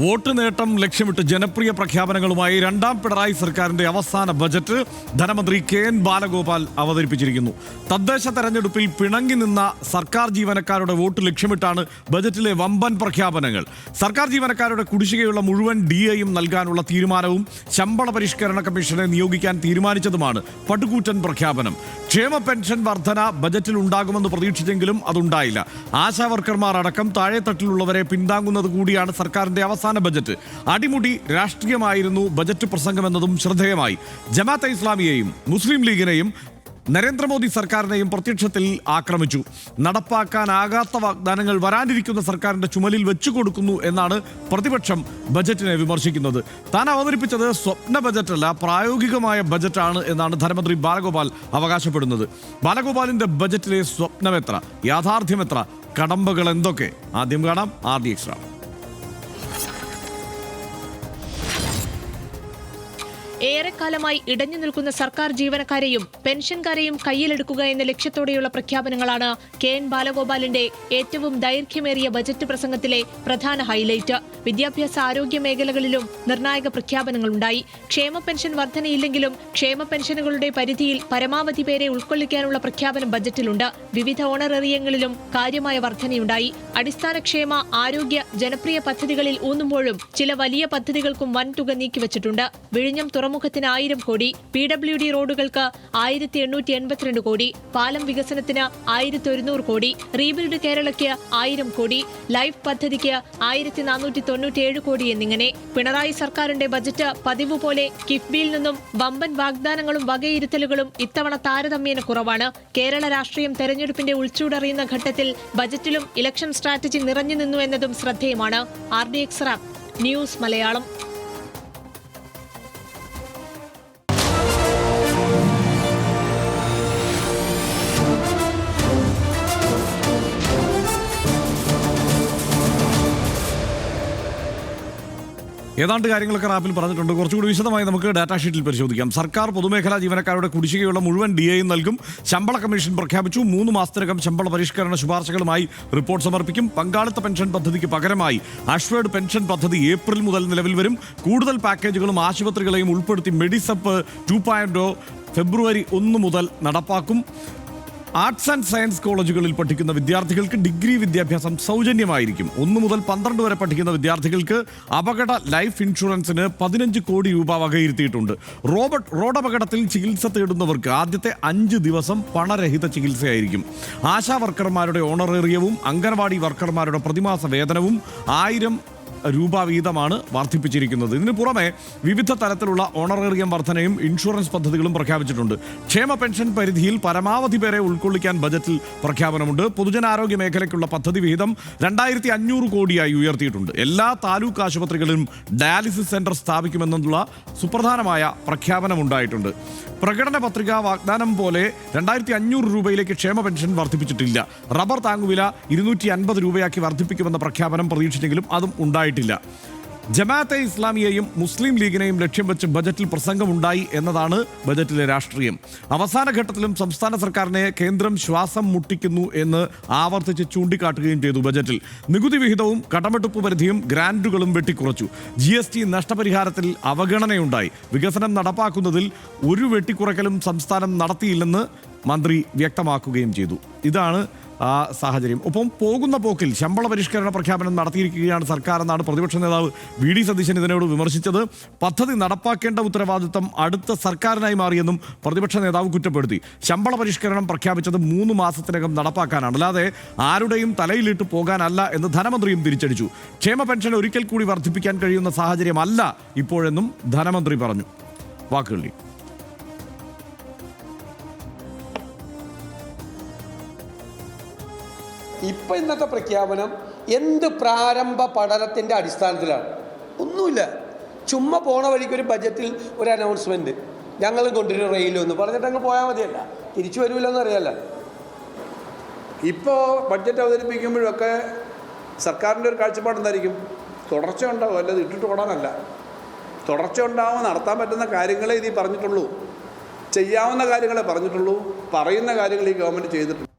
Vote നേട്ടം ലക്ഷ്യമിട്ട് ജനപ്രിയ പ്രഖ്യാപനങ്ങളുമായി രണ്ടാം പിണറായി സർക്കാരിന്റെ അവസാന ബജറ്റ് ധനമന്ത്രി കെ എൻ ബാലഗോപാൽ അവതരിപ്പിച്ചിരിക്കുന്നു. തദ്ദേശ തെരഞ്ഞെടുപ്പിൽ പിണങ്ങി നിന്ന സർക്കാർ ജീവനക്കാരുടെ വോട്ട് ലക്ഷ്യമിട്ടാണ് ബജറ്റിലെ വമ്പൻ പ്രഖ്യാപനങ്ങൾ. സർക്കാർ ജീവനക്കാരുടെ കുടിശ്ശികയുള്ള മുഴുവൻ ഡി എയും നൽകാനുള്ള തീരുമാനവും ശമ്പള പരിഷ്കരണ കമ്മീഷനെ നിയോഗിക്കാൻ തീരുമാനിച്ചതുമാണ് പടുകൂറ്റൻ പ്രഖ്യാപനം. ക്ഷേമ പെൻഷൻ വർധന ബജറ്റിൽ ഉണ്ടാകുമെന്ന് പ്രതീക്ഷിച്ചെങ്കിലും അതുണ്ടായില്ല. ആശാ വർക്കർമാർ അടക്കം താഴെത്തട്ടിലുള്ളവരെ പിന്താങ്ങുന്നത് കൂടിയാണ് സർക്കാരിന്റെ അവസാന ബജറ്റ്. അടിമുടി രാഷ്ട്രീയമായിരുന്നു ബജറ്റ് പ്രസംഗമെന്നതും ശ്രദ്ധേയമായി. ജമാഅത്തെ ഇസ്ലാമിയെയും മുസ്ലിം ലീഗിനെയും നരേന്ദ്രമോദി സർക്കാരിനെയും പ്രത്യക്ഷത്തിൽ ആക്രമിച്ചു. നടപ്പാക്കാനാകാത്ത വാഗ്ദാനങ്ങൾ വരാനിരിക്കുന്ന സർക്കാരിന്റെ ചുമലിൽ വെച്ചു കൊടുക്കുന്നു എന്നാണ് പ്രതിപക്ഷം ബജറ്റിനെ വിമർശിക്കുന്നത്. താൻ അവതരിപ്പിച്ചത് സ്വപ്ന ബജറ്റല്ല പ്രായോഗികമായ ബജറ്റാണ് എന്നാണ് ധനമന്ത്രി ബാലഗോപാൽ അവകാശപ്പെടുന്നത്. ബാലഗോപാലിന്റെ ബജറ്റിലെ സ്വപ്നമെത്ര യാഥാർത്ഥ്യമെത്ര കടമ്പകൾ എന്തൊക്കെ? ആദ്യം കാണാം ആർ ഡി എക്സ്ട്രാ ഏറെക്കാലമായി ഇടഞ്ഞു നിൽക്കുന്ന സർക്കാർ ജീവനക്കാരെയും പെൻഷൻകാരെയും കയ്യിലെടുക്കുക എന്ന ലക്ഷ്യത്തോടെയുള്ള പ്രഖ്യാപനങ്ങളാണ് കെ എൻ ബാലഗോപാലിന്റെ ഏറ്റവും ദൈർഘ്യമേറിയ ബജറ്റ് പ്രസംഗത്തിലെ പ്രധാന ഹൈലൈറ്റ്. വിദ്യാഭ്യാസ ആരോഗ്യ മേഖലകളിലും നിർണായക പ്രഖ്യാപനങ്ങളുണ്ടായി. ക്ഷേമ പെൻഷൻ വർധനയില്ലെങ്കിലും ക്ഷേമ പെൻഷനുകളുടെ പരിധിയിൽ പരമാവധി പേരെ ഉൾക്കൊള്ളിക്കാനുള്ള പ്രഖ്യാപനം ബജറ്റിലുണ്ട്. വിവിധ ഓണറേറിയങ്ങളിലും കാര്യമായ വർധനയുണ്ടായി. അടിസ്ഥാന ക്ഷേമ ആരോഗ്യ ജനപ്രിയ പദ്ധതികളിൽ ഊന്നുമ്പോഴും ചില വലിയ പദ്ധതികൾക്കും വൻതുക നീക്കിവച്ചിട്ടുണ്ട്. വിഴിഞ്ഞം തുറമുഖത്തിന് ആയിരം കോടി പി ഡബ്ല്യു ഡി റോഡുകൾക്ക് ആയിരത്തി എണ്ണൂറ്റി എൺപത്തിരണ്ട് കോടി പാലം വികസനത്തിന് ആയിരത്തി ഒരുന്നൂറ് കോടി റീബിൽഡ് കേരളയ്ക്ക് ആയിരം കോടി ലൈഫ് പദ്ധതിക്ക് ആയിരത്തി നാനൂറ്റി തൊണ്ണൂറ്റിയേഴ് കോടി എന്നിങ്ങനെ പിണറായി സർക്കാരിന്റെ ബജറ്റ് പതിവ് പോലെ കിഫ്ബിയിൽ നിന്നും വമ്പൻ വാഗ്ദാനങ്ങളും വകയിരുത്തലുകളും ഇത്തവണ താരതമ്യേന കുറവാണ്. കേരള രാഷ്ട്രീയം തെരഞ്ഞെടുപ്പിന്റെ ഉൾച്ചൂടറിയുന്ന ഘട്ടത്തിൽ ബജറ്റിലും ഇലക്ഷൻ സ്ട്രാറ്റജി നിറഞ്ഞു നിന്നു എന്നതും ശ്രദ്ധേയമാണ്. R D X rap news Malayalam. ഏതാണ്ട് കാര്യങ്ങളൊക്കെ റാപ്പിൽ പറഞ്ഞിട്ടുണ്ട്. കുറച്ചുകൂടി വിശദമായി നമുക്ക് ഡാറ്റാ ഷീറ്റിൽ പരിശോധിക്കാം. സർക്കാർ പൊതുമേഖലാ ജീവനക്കാരുടെ കുടിശ്ശികയുള്ള മുഴുവൻ ഡി എയും നൽകും. ശമ്പള കമ്മീഷൻ പ്രഖ്യാപിച്ചു. മൂന്ന് മാസത്തിനകം ശമ്പള പരിഷ്കരണ ശുപാർശകളുമായി റിപ്പോർട്ട് സമർപ്പിക്കും. പങ്കാളിത്ത പെൻഷൻ പദ്ധതിക്ക് പകരമായി അഷ്വേഡ് പെൻഷൻ പദ്ധതി ഏപ്രിൽ മുതൽ നിലവിൽ വരും. കൂടുതൽ പാക്കേജുകളും ആശുപത്രികളെയും ഉൾപ്പെടുത്തി മെഡിസപ്പ് ടു പോയിന്റ് ഫെബ്രുവരി ഒന്ന് മുതൽ നടപ്പാക്കും. ആർട്സ് ആൻഡ് സയൻസ് കോളേജുകളിൽ പഠിക്കുന്ന വിദ്യാർത്ഥികൾക്ക് ഡിഗ്രി വിദ്യാഭ്യാസം സൗജന്യമായിരിക്കും. ഒന്ന് മുതൽ പന്ത്രണ്ട് വരെ പഠിക്കുന്ന വിദ്യാർത്ഥികൾക്ക് അപകട ലൈഫ് ഇൻഷുറൻസിന് പതിനഞ്ച് കോടി രൂപ വകയിരുത്തിയിട്ടുണ്ട്. റോബർട്ട് റോഡപകടത്തിൽ ചികിത്സ തേടുന്നവർക്ക് ആദ്യത്തെ അഞ്ച് ദിവസം പണരഹിത ചികിത്സയായിരിക്കും. ആശാ വർക്കർമാരുടെ ഓണറേറിയവും അംഗൻവാടി വർക്കർമാരുടെ പ്രതിമാസ വേതനവും ആയിരം രൂപ വീതമാണ് വർദ്ധിപ്പിച്ചിരിക്കുന്നത്. ഇതിനു പുറമെ വിവിധ തരത്തിലുള്ള ഓണറേറിയം വർധനയും ഇൻഷുറൻസ് പദ്ധതികളും പ്രഖ്യാപിച്ചിട്ടുണ്ട്. ക്ഷേമ പെൻഷൻ പരിധിയിൽ പരമാവധി പേരെ ഉൾക്കൊള്ളിക്കാൻ ബജറ്റിൽ പ്രഖ്യാപനമുണ്ട്. പൊതുജനാരോഗ്യ മേഖലയ്ക്കുള്ള പദ്ധതി വിഹിതം രണ്ടായിരത്തി അഞ്ഞൂറ് കോടിയായി ഉയർത്തിയിട്ടുണ്ട്. എല്ലാ താലൂക്ക് ആശുപത്രികളിലും ഡയാലിസിസ് സെന്റർ സ്ഥാപിക്കുമെന്നുള്ള സുപ്രധാനമായ പ്രഖ്യാപനമുണ്ടായിട്ടുണ്ട്. പ്രകടന പത്രിക വാഗ്ദാനം പോലെ രണ്ടായിരത്തി അഞ്ഞൂറ് രൂപയിലേക്ക് ക്ഷേമ പെൻഷൻ വർദ്ധിപ്പിച്ചിട്ടില്ല. റബ്ബർ താങ്ങുവില ഇരുന്നൂറ്റി അൻപത് രൂപയാക്കി വർദ്ധിപ്പിക്കുമെന്ന പ്രഖ്യാപനം പ്രതീക്ഷിച്ചെങ്കിലും അതും ഉണ്ടായിട്ടില്ല. ജമാഅത്തെ ഇസ്ലാമിയെയും മുസ്ലിം ലീഗിനെയും ലക്ഷ്യം വെച്ച് ബജറ്റിൽ പ്രസംഗമുണ്ടായി എന്നതാണ് ബജറ്റിലെ രാഷ്ട്രീയം. അവസാന ഘട്ടത്തിലും സംസ്ഥാന സർക്കാരിനെ കേന്ദ്രം ശ്വാസം മുട്ടിക്കുന്നു എന്ന് ആവർത്തിച്ച് ചൂണ്ടിക്കാട്ടുകയും ചെയ്തു ബജറ്റിൽ. നികുതി വിഹിതവും കടമെടുപ്പ് പരിധിയും ഗ്രാൻഡുകളും വെട്ടിക്കുറച്ചു. ജി എസ് ടി നഷ്ടപരിഹാരത്തിൽ അവഗണനയുണ്ടായി. വികസനം നടപ്പാക്കുന്നതിൽ ഒരു വെട്ടിക്കുറയ്ക്കലും സംസ്ഥാനം നടത്തിയില്ലെന്ന് മന്ത്രി വ്യക്തമാക്കുകയും ചെയ്തു. ഇതാണ് സാഹചര്യം. ഒപ്പം പോകുന്ന പോക്കിൽ ശമ്പള പരിഷ്കരണ പ്രഖ്യാപനം നടത്തിയിരിക്കുകയാണ് സർക്കാർ എന്നാണ് പ്രതിപക്ഷ നേതാവ് വി ഡി സതീശൻ ഇതിനോട് വിമർശിച്ചത്. പദ്ധതി നടപ്പാക്കേണ്ട ഉത്തരവാദിത്തം അടുത്ത സർക്കാരിനായി മാറിയെന്നും പ്രതിപക്ഷ നേതാവ് കുറ്റപ്പെടുത്തി. ശമ്പള പരിഷ്കരണം പ്രഖ്യാപിച്ചത് മൂന്ന് മാസത്തിനകം നടപ്പാക്കാനാണ്. അല്ലാതെ ആരുടെയും തലയിലിട്ട് പോകാനല്ല എന്ന് ധനമന്ത്രിയും തിരിച്ചടിച്ചു. ക്ഷേമ പെൻഷൻ ഒരിക്കൽ കൂടി വർദ്ധിപ്പിക്കാൻ കഴിയുന്ന സാഹചര്യമല്ല ഇപ്പോഴെന്നും ധനമന്ത്രി പറഞ്ഞു. വാക്കുകളിൽ ഇപ്പം ഇന്നത്തെ പ്രഖ്യാപനം എന്ത് പ്രാരംഭ പഠനത്തിന്റെ അടിസ്ഥാനത്തിലാണ്? ഒന്നുമില്ല. ചുമ്മാ പോണ വഴിക്ക് ഒരു ബജറ്റിൽ ഒരു അനൗൺസ്മെന്റ് ഞങ്ങൾ കൊണ്ടുവരും റെയിലും എന്ന് പറഞ്ഞിട്ട് അങ്ങ് പോയാൽ മതിയല്ല. തിരിച്ചു വരില്ലെന്ന് അറിയാല്ല ഇപ്പോൾ ബഡ്ജറ്റ് അവതരിപ്പിക്കുമ്പോഴൊക്കെ സർക്കാരിന്റെ ഒരു കാഴ്ചപ്പാട് എന്തായിരിക്കും? തുടർച്ച ഉണ്ടാവും. അല്ലാതെ ഇട്ടിട്ട് ഓടാനല്ല. തുടർച്ച ഉണ്ടാവും നടത്താൻ പറ്റുന്ന കാര്യങ്ങളെ ഇതിൽ പറഞ്ഞിട്ടുള്ളൂ. ചെയ്യാവുന്ന കാര്യങ്ങളെ പറഞ്ഞിട്ടുള്ളൂ. പറയുന്ന കാര്യങ്ങൾ ഈ ഗവൺമെന്റ് ചെയ്തിട്ടുണ്ട്.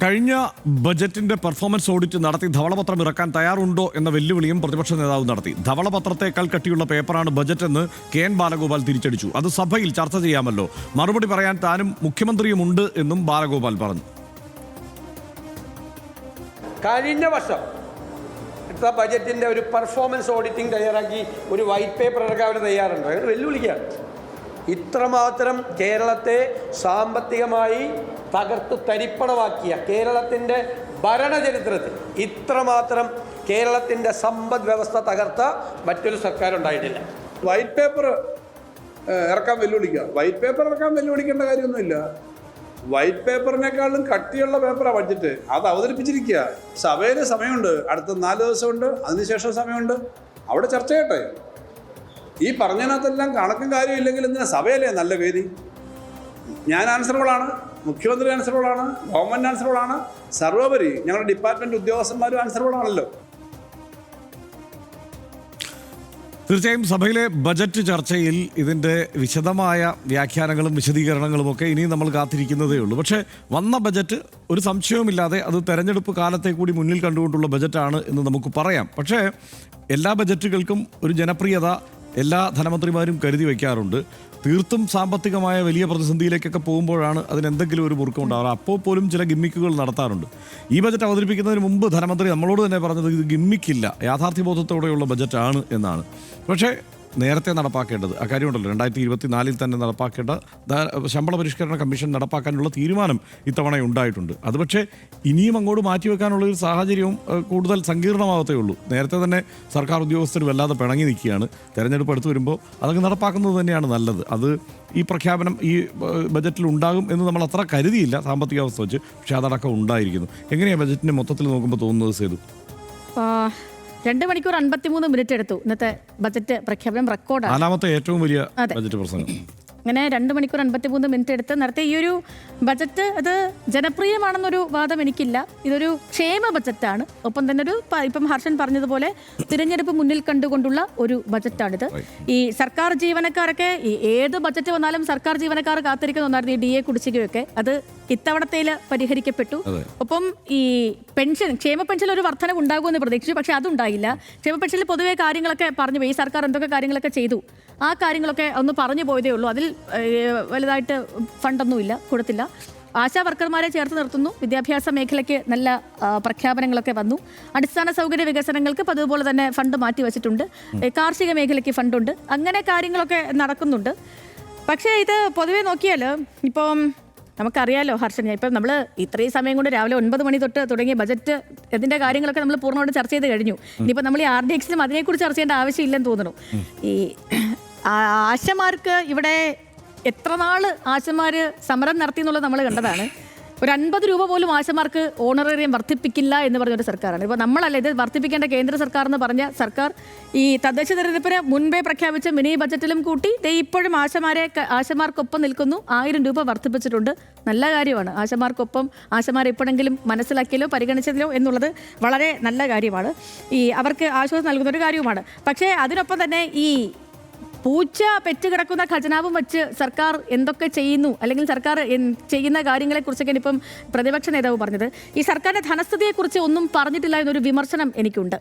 കഴിഞ്ഞ ബജറ്റിന്റെ പെർഫോമൻസ് ഓഡിറ്റ് നടത്തി ധവളപത്രം ഇറക്കാൻ തയ്യാറുണ്ടോ എന്ന വെല്ലുവിളിയും പ്രതിപക്ഷ നേതാവ് നടത്തി. ധവളപത്രത്തെക്കാൾ കട്ടിയുള്ള പേപ്പറാണ് ബജറ്റ് എന്ന് കെ എൻ ബാലഗോപാൽ തിരിച്ചടിച്ചു. അത് സഭയിൽ ചർച്ച ചെയ്യാമല്ലോ. മറുപടി പറയാൻ താനും മുഖ്യമന്ത്രിയുമുണ്ട് എന്നും ബാലഗോപാൽ പറഞ്ഞു. കഴിഞ്ഞ വർഷം ഇത്ത ബജറ്റിന്റെ ഒരു പെർഫോമൻസ് ഓഡിറ്റിംഗ് തയ്യാറാക്കി ഒരു വൈറ്റ് പേപ്പർ ഇറക്കാൻ അവർ തയ്യാറുണ്ട്. വെല്ലുവിളിക്കുകയാണ് ഇത്രമാത്രം കേരളത്തെ സാമ്പത്തികമായി തകർത്ത് തരിപ്പണമാക്കിയ കേരളത്തിന്റെ ഭരണചരിത്രത്തിൽ ഇത്രമാത്രം കേരളത്തിന്റെ സമ്പദ് വ്യവസ്ഥ തകർത്ത മറ്റൊരു സർക്കാർ ഉണ്ടായിട്ടില്ല വൈറ്റ് പേപ്പർ ഇറക്കാൻ വെല്ലുവിളിക്കുക. വൈറ്റ് പേപ്പർ ഇറക്കാൻ വെല്ലുവിളിക്കേണ്ട കാര്യമൊന്നുമില്ല. വൈറ്റ് പേപ്പറിനേക്കാളും കട്ടിയുള്ള പേപ്പറാണ് ബഡ്ജറ്റ് അത് അവതരിപ്പിച്ചിരിക്കുക. സഭയിൽ സമയമുണ്ട്. അടുത്ത നാല് ദിവസമുണ്ട്. അതിനുശേഷം സമയമുണ്ട്. അവിടെ ചർച്ച ചെയ്യട്ടെ ഈ പറഞ്ഞതിനകത്തെല്ലാം കണക്കും കാര്യമില്ലെങ്കിൽ എന്തിനാ? സഭയല്ലേ നല്ല വേദി? ഞാൻ ആൻസറബിളാണ് മുഖ്യമന്ത്രി ആൻസറബിളാണ് ഗവൺമെന്റ് ആൻസറബിളാണ് സർവോപരി ഞങ്ങളുടെ ഡിപ്പാർട്ട്മെന്റ് ഉദ്യോഗസ്ഥന്മാരും ആൻസറബിളാണല്ലോ തീർച്ചയായും സഭയിലെ ബജറ്റ് ചർച്ചയിൽ ഇതിന്റെ വിശദമായ വ്യാഖ്യാനങ്ങളും വിശദീകരണങ്ങളും ഒക്കെ ഇനിയും നമ്മൾ കാത്തിരിക്കുന്നതേ ഉള്ളൂ. പക്ഷേ വന്ന ബജറ്റ് ഒരു സംശയവുമില്ലാതെ അത് തെരഞ്ഞെടുപ്പ് കാലത്തെ കൂടി മുന്നിൽ കണ്ടുകൊണ്ടുള്ള ബജറ്റാണ് എന്ന് നമുക്ക് പറയാം. പക്ഷേ എല്ലാ ബജറ്റുകൾക്കും ഒരു ജനപ്രിയത എല്ലാ ധനമന്ത്രിമാരും കരുതി വയ്ക്കാറുണ്ട് തീർത്തും സാമ്പത്തികമായ വലിയ പ്രതിസന്ധിയിലേക്കൊക്കെ പോകുമ്പോഴാണ് അതിന് എന്തെങ്കിലും ഒരു മുറുക്കം ഉണ്ടാവുക. അപ്പോൾ പോലും ചില ഗിമ്മിക്കുകൾ നടത്താറുണ്ട്. ഈ ബജറ്റ് അവതരിപ്പിക്കുന്നതിന് മുമ്പ് ധനമന്ത്രി നമ്മളോട് തന്നെ പറഞ്ഞത് ഇത് ഗിമ്മിക്കില്ല. യാഥാർത്ഥ്യബോധത്തോടെയുള്ള ബജറ്റാണ് എന്നാണ്. പക്ഷേ നേരത്തെ നടപ്പാക്കേണ്ടത് ആ കാര്യമുണ്ടല്ലോ രണ്ടായിരത്തി ഇരുപത്തിനാലിൽ തന്നെ നടപ്പാക്കേണ്ട ശമ്പള പരിഷ്കരണ കമ്മീഷൻ നടപ്പാക്കാനുള്ള തീരുമാനം ഇത്തവണ ഉണ്ടായിട്ടുണ്ട്. അത് പക്ഷേ ഇനിയും അങ്ങോട്ട് മാറ്റിവെക്കാനുള്ള ഒരു സാഹചര്യവും കൂടുതൽ സങ്കീർണമാവത്തേ ഉള്ളൂ. നേരത്തെ തന്നെ സർക്കാർ ഉദ്യോഗസ്ഥർ വല്ലാതെ പിണങ്ങി നിൽക്കുകയാണ്. തെരഞ്ഞെടുപ്പ് അടുത്ത് വരുമ്പോൾ അതൊക്കെ നടപ്പാക്കുന്നത് തന്നെയാണ് നല്ലത്. അത് ഈ പ്രഖ്യാപനം ഈ ബജറ്റിൽ ഉണ്ടാകും എന്ന് നമ്മൾ അത്ര കരുതിയില്ല സാമ്പത്തിക അവസ്ഥ വെച്ച്. പക്ഷേ അതടക്കം ഉണ്ടായിരിക്കുന്നു. എങ്ങനെയാണ് ബജറ്റിന്റെ മൊത്തത്തിൽ നോക്കുമ്പോൾ തോന്നുന്നത് സേതു? രണ്ട് മണിക്കൂർ അൻപത്തിമൂന്ന് മിനിറ്റ് എടുത്തു. ഇന്നത്തെ ബജറ്റ് പ്രഖ്യാപനം റെക്കോർഡാണ് നാലാമത്തെ ഏറ്റവും വലിയ ബജറ്റ് പ്രസംഗം. അങ്ങനെ രണ്ട് മണിക്കൂർ അൻപത്തിമൂന്ന് മിനിറ്റ് എടുത്ത് നടത്തിയ ഈ ഒരു ബജറ്റ് അത് ജനപ്രിയമാണെന്നൊരു വാദം എനിക്കില്ല. ഇതൊരു ക്ഷേമ ബജറ്റാണ് ഒപ്പം തന്നെ ഒരു ഇപ്പം ഹർഷൻ പറഞ്ഞതുപോലെ തിരഞ്ഞെടുപ്പ് മുന്നിൽ കണ്ടുകൊണ്ടുള്ള ഒരു ബജറ്റാണിത് ഈ സർക്കാർ ജീവനക്കാരൊക്കെ ഈ ഏത് ബജറ്റ് വന്നാലും സർക്കാർ ജീവനക്കാർ കാത്തിരിക്കുന്ന ഒന്നായിരുന്നു ഈ ഡി എ കുടിശ്ശികയൊക്കെ. അത് ഇത്തവണത്തേൽ പരിഹരിക്കപ്പെട്ടു. ഒപ്പം ഈ പെൻഷൻ ക്ഷേമ പെൻഷൻ ഒരു വർധന ഉണ്ടാകുമെന്ന് പ്രതീക്ഷിച്ചു പക്ഷെ അതുണ്ടായില്ല. ക്ഷേമ പെൻഷനിൽ പൊതുവെ കാര്യങ്ങളൊക്കെ പറഞ്ഞു പോയി ഈ സർക്കാർ എന്തൊക്കെ കാര്യങ്ങളൊക്കെ ചെയ്തു ആ കാര്യങ്ങളൊക്കെ ഒന്ന് പറഞ്ഞു പോയതേ ഉള്ളൂ. അതിൽ വലുതായിട്ട് ഫണ്ടൊന്നുമില്ല കൊടുത്തില്ല. ആശാ വർക്കർമാരെ ചേർത്ത് നിർത്തുന്നു. വിദ്യാഭ്യാസ മേഖലയ്ക്ക് നല്ല പ്രഖ്യാപനങ്ങളൊക്കെ വന്നു. അടിസ്ഥാന സൗകര്യ വികസനങ്ങൾക്ക് പതിവുപോലെ തന്നെ ഫണ്ട് മാറ്റി വച്ചിട്ടുണ്ട്. കാർഷിക മേഖലയ്ക്ക് ഫണ്ടുണ്ട്. അങ്ങനെ കാര്യങ്ങളൊക്കെ നടക്കുന്നുണ്ട്. പക്ഷേ ഇത് പൊതുവെ നോക്കിയാൽ ഇപ്പം നമുക്കറിയാലോ ഹർഷൻ ഇപ്പം നമ്മൾ ഇത്രയും സമയം കൊണ്ട് രാവിലെ ഒൻപത് മണി തൊട്ട് തുടങ്ങിയ ബജറ്റ് ഇതിന്റെ കാര്യങ്ങളൊക്കെ നമ്മൾ പൂർണമായിട്ട് ചർച്ച ചെയ്ത് കഴിഞ്ഞു. ഇനിയിപ്പോൾ നമ്മൾ ഈ ആർ ഡി എക്സിലും അതിനെക്കുറിച്ച് ചർച്ച ചെയ്യേണ്ട ആവശ്യമില്ലെന്ന് തോന്നുന്നു. ഈ ആശമാർക്ക് ഇവിടെ എത്ര നാൾ ആശമാർ സമരം നടത്തി എന്നുള്ളത് നമ്മൾ കണ്ടതാണ്. ഒരു അൻപത് രൂപ പോലും ആശമാർക്ക് ഓണറേറിയം വർദ്ധിപ്പിക്കില്ല എന്ന് പറഞ്ഞ ഒരു സർക്കാരാണ്. ഇപ്പോൾ നമ്മളല്ല ഇത് വർദ്ധിപ്പിക്കേണ്ട കേന്ദ്ര സർക്കാർ എന്ന് പറഞ്ഞ സർക്കാർ ഈ തദ്ദേശ തെരഞ്ഞെടുപ്പിന് മുൻപേ പ്രഖ്യാപിച്ച മിനി ബജറ്റിലും കൂട്ടി ദേ ഇപ്പോഴും ആശമാരെ ആശമാർക്കൊപ്പം നിൽക്കുന്നു. ആയിരം രൂപ വർദ്ധിപ്പിച്ചിട്ടുണ്ട്. നല്ല കാര്യമാണ്. ആശമാർക്കൊപ്പം ആശമാരെ എപ്പോഴെങ്കിലും മനസ്സിലാക്കിയല്ലോ പരിഗണിച്ചതിലോ എന്നുള്ളത് വളരെ നല്ല കാര്യമാണ്. ഈ അവർക്ക് ആശ്വാസം നൽകുന്ന ഒരു കാര്യവുമാണ്. പക്ഷേ അതിനൊപ്പം തന്നെ ഈ പൂച്ച പെറ്റുകിടക്കുന്ന ഖജനാവും വെച്ച് സർക്കാർ എന്തൊക്കെ ചെയ്യുന്നു? അല്ലെങ്കിൽ സർക്കാർ ചെയ്യുന്ന കാര്യങ്ങളെ കുറിച്ചൊക്കെ ഇപ്പം പ്രതിപക്ഷ നേതാവ് പറഞ്ഞത്. ഈ സർക്കാരിന്റെ ധനസ്ഥിതിയെക്കുറിച്ച് ഒന്നും പറഞ്ഞിട്ടില്ല എന്നൊരു വിമർശനം എനിക്കുണ്ട്.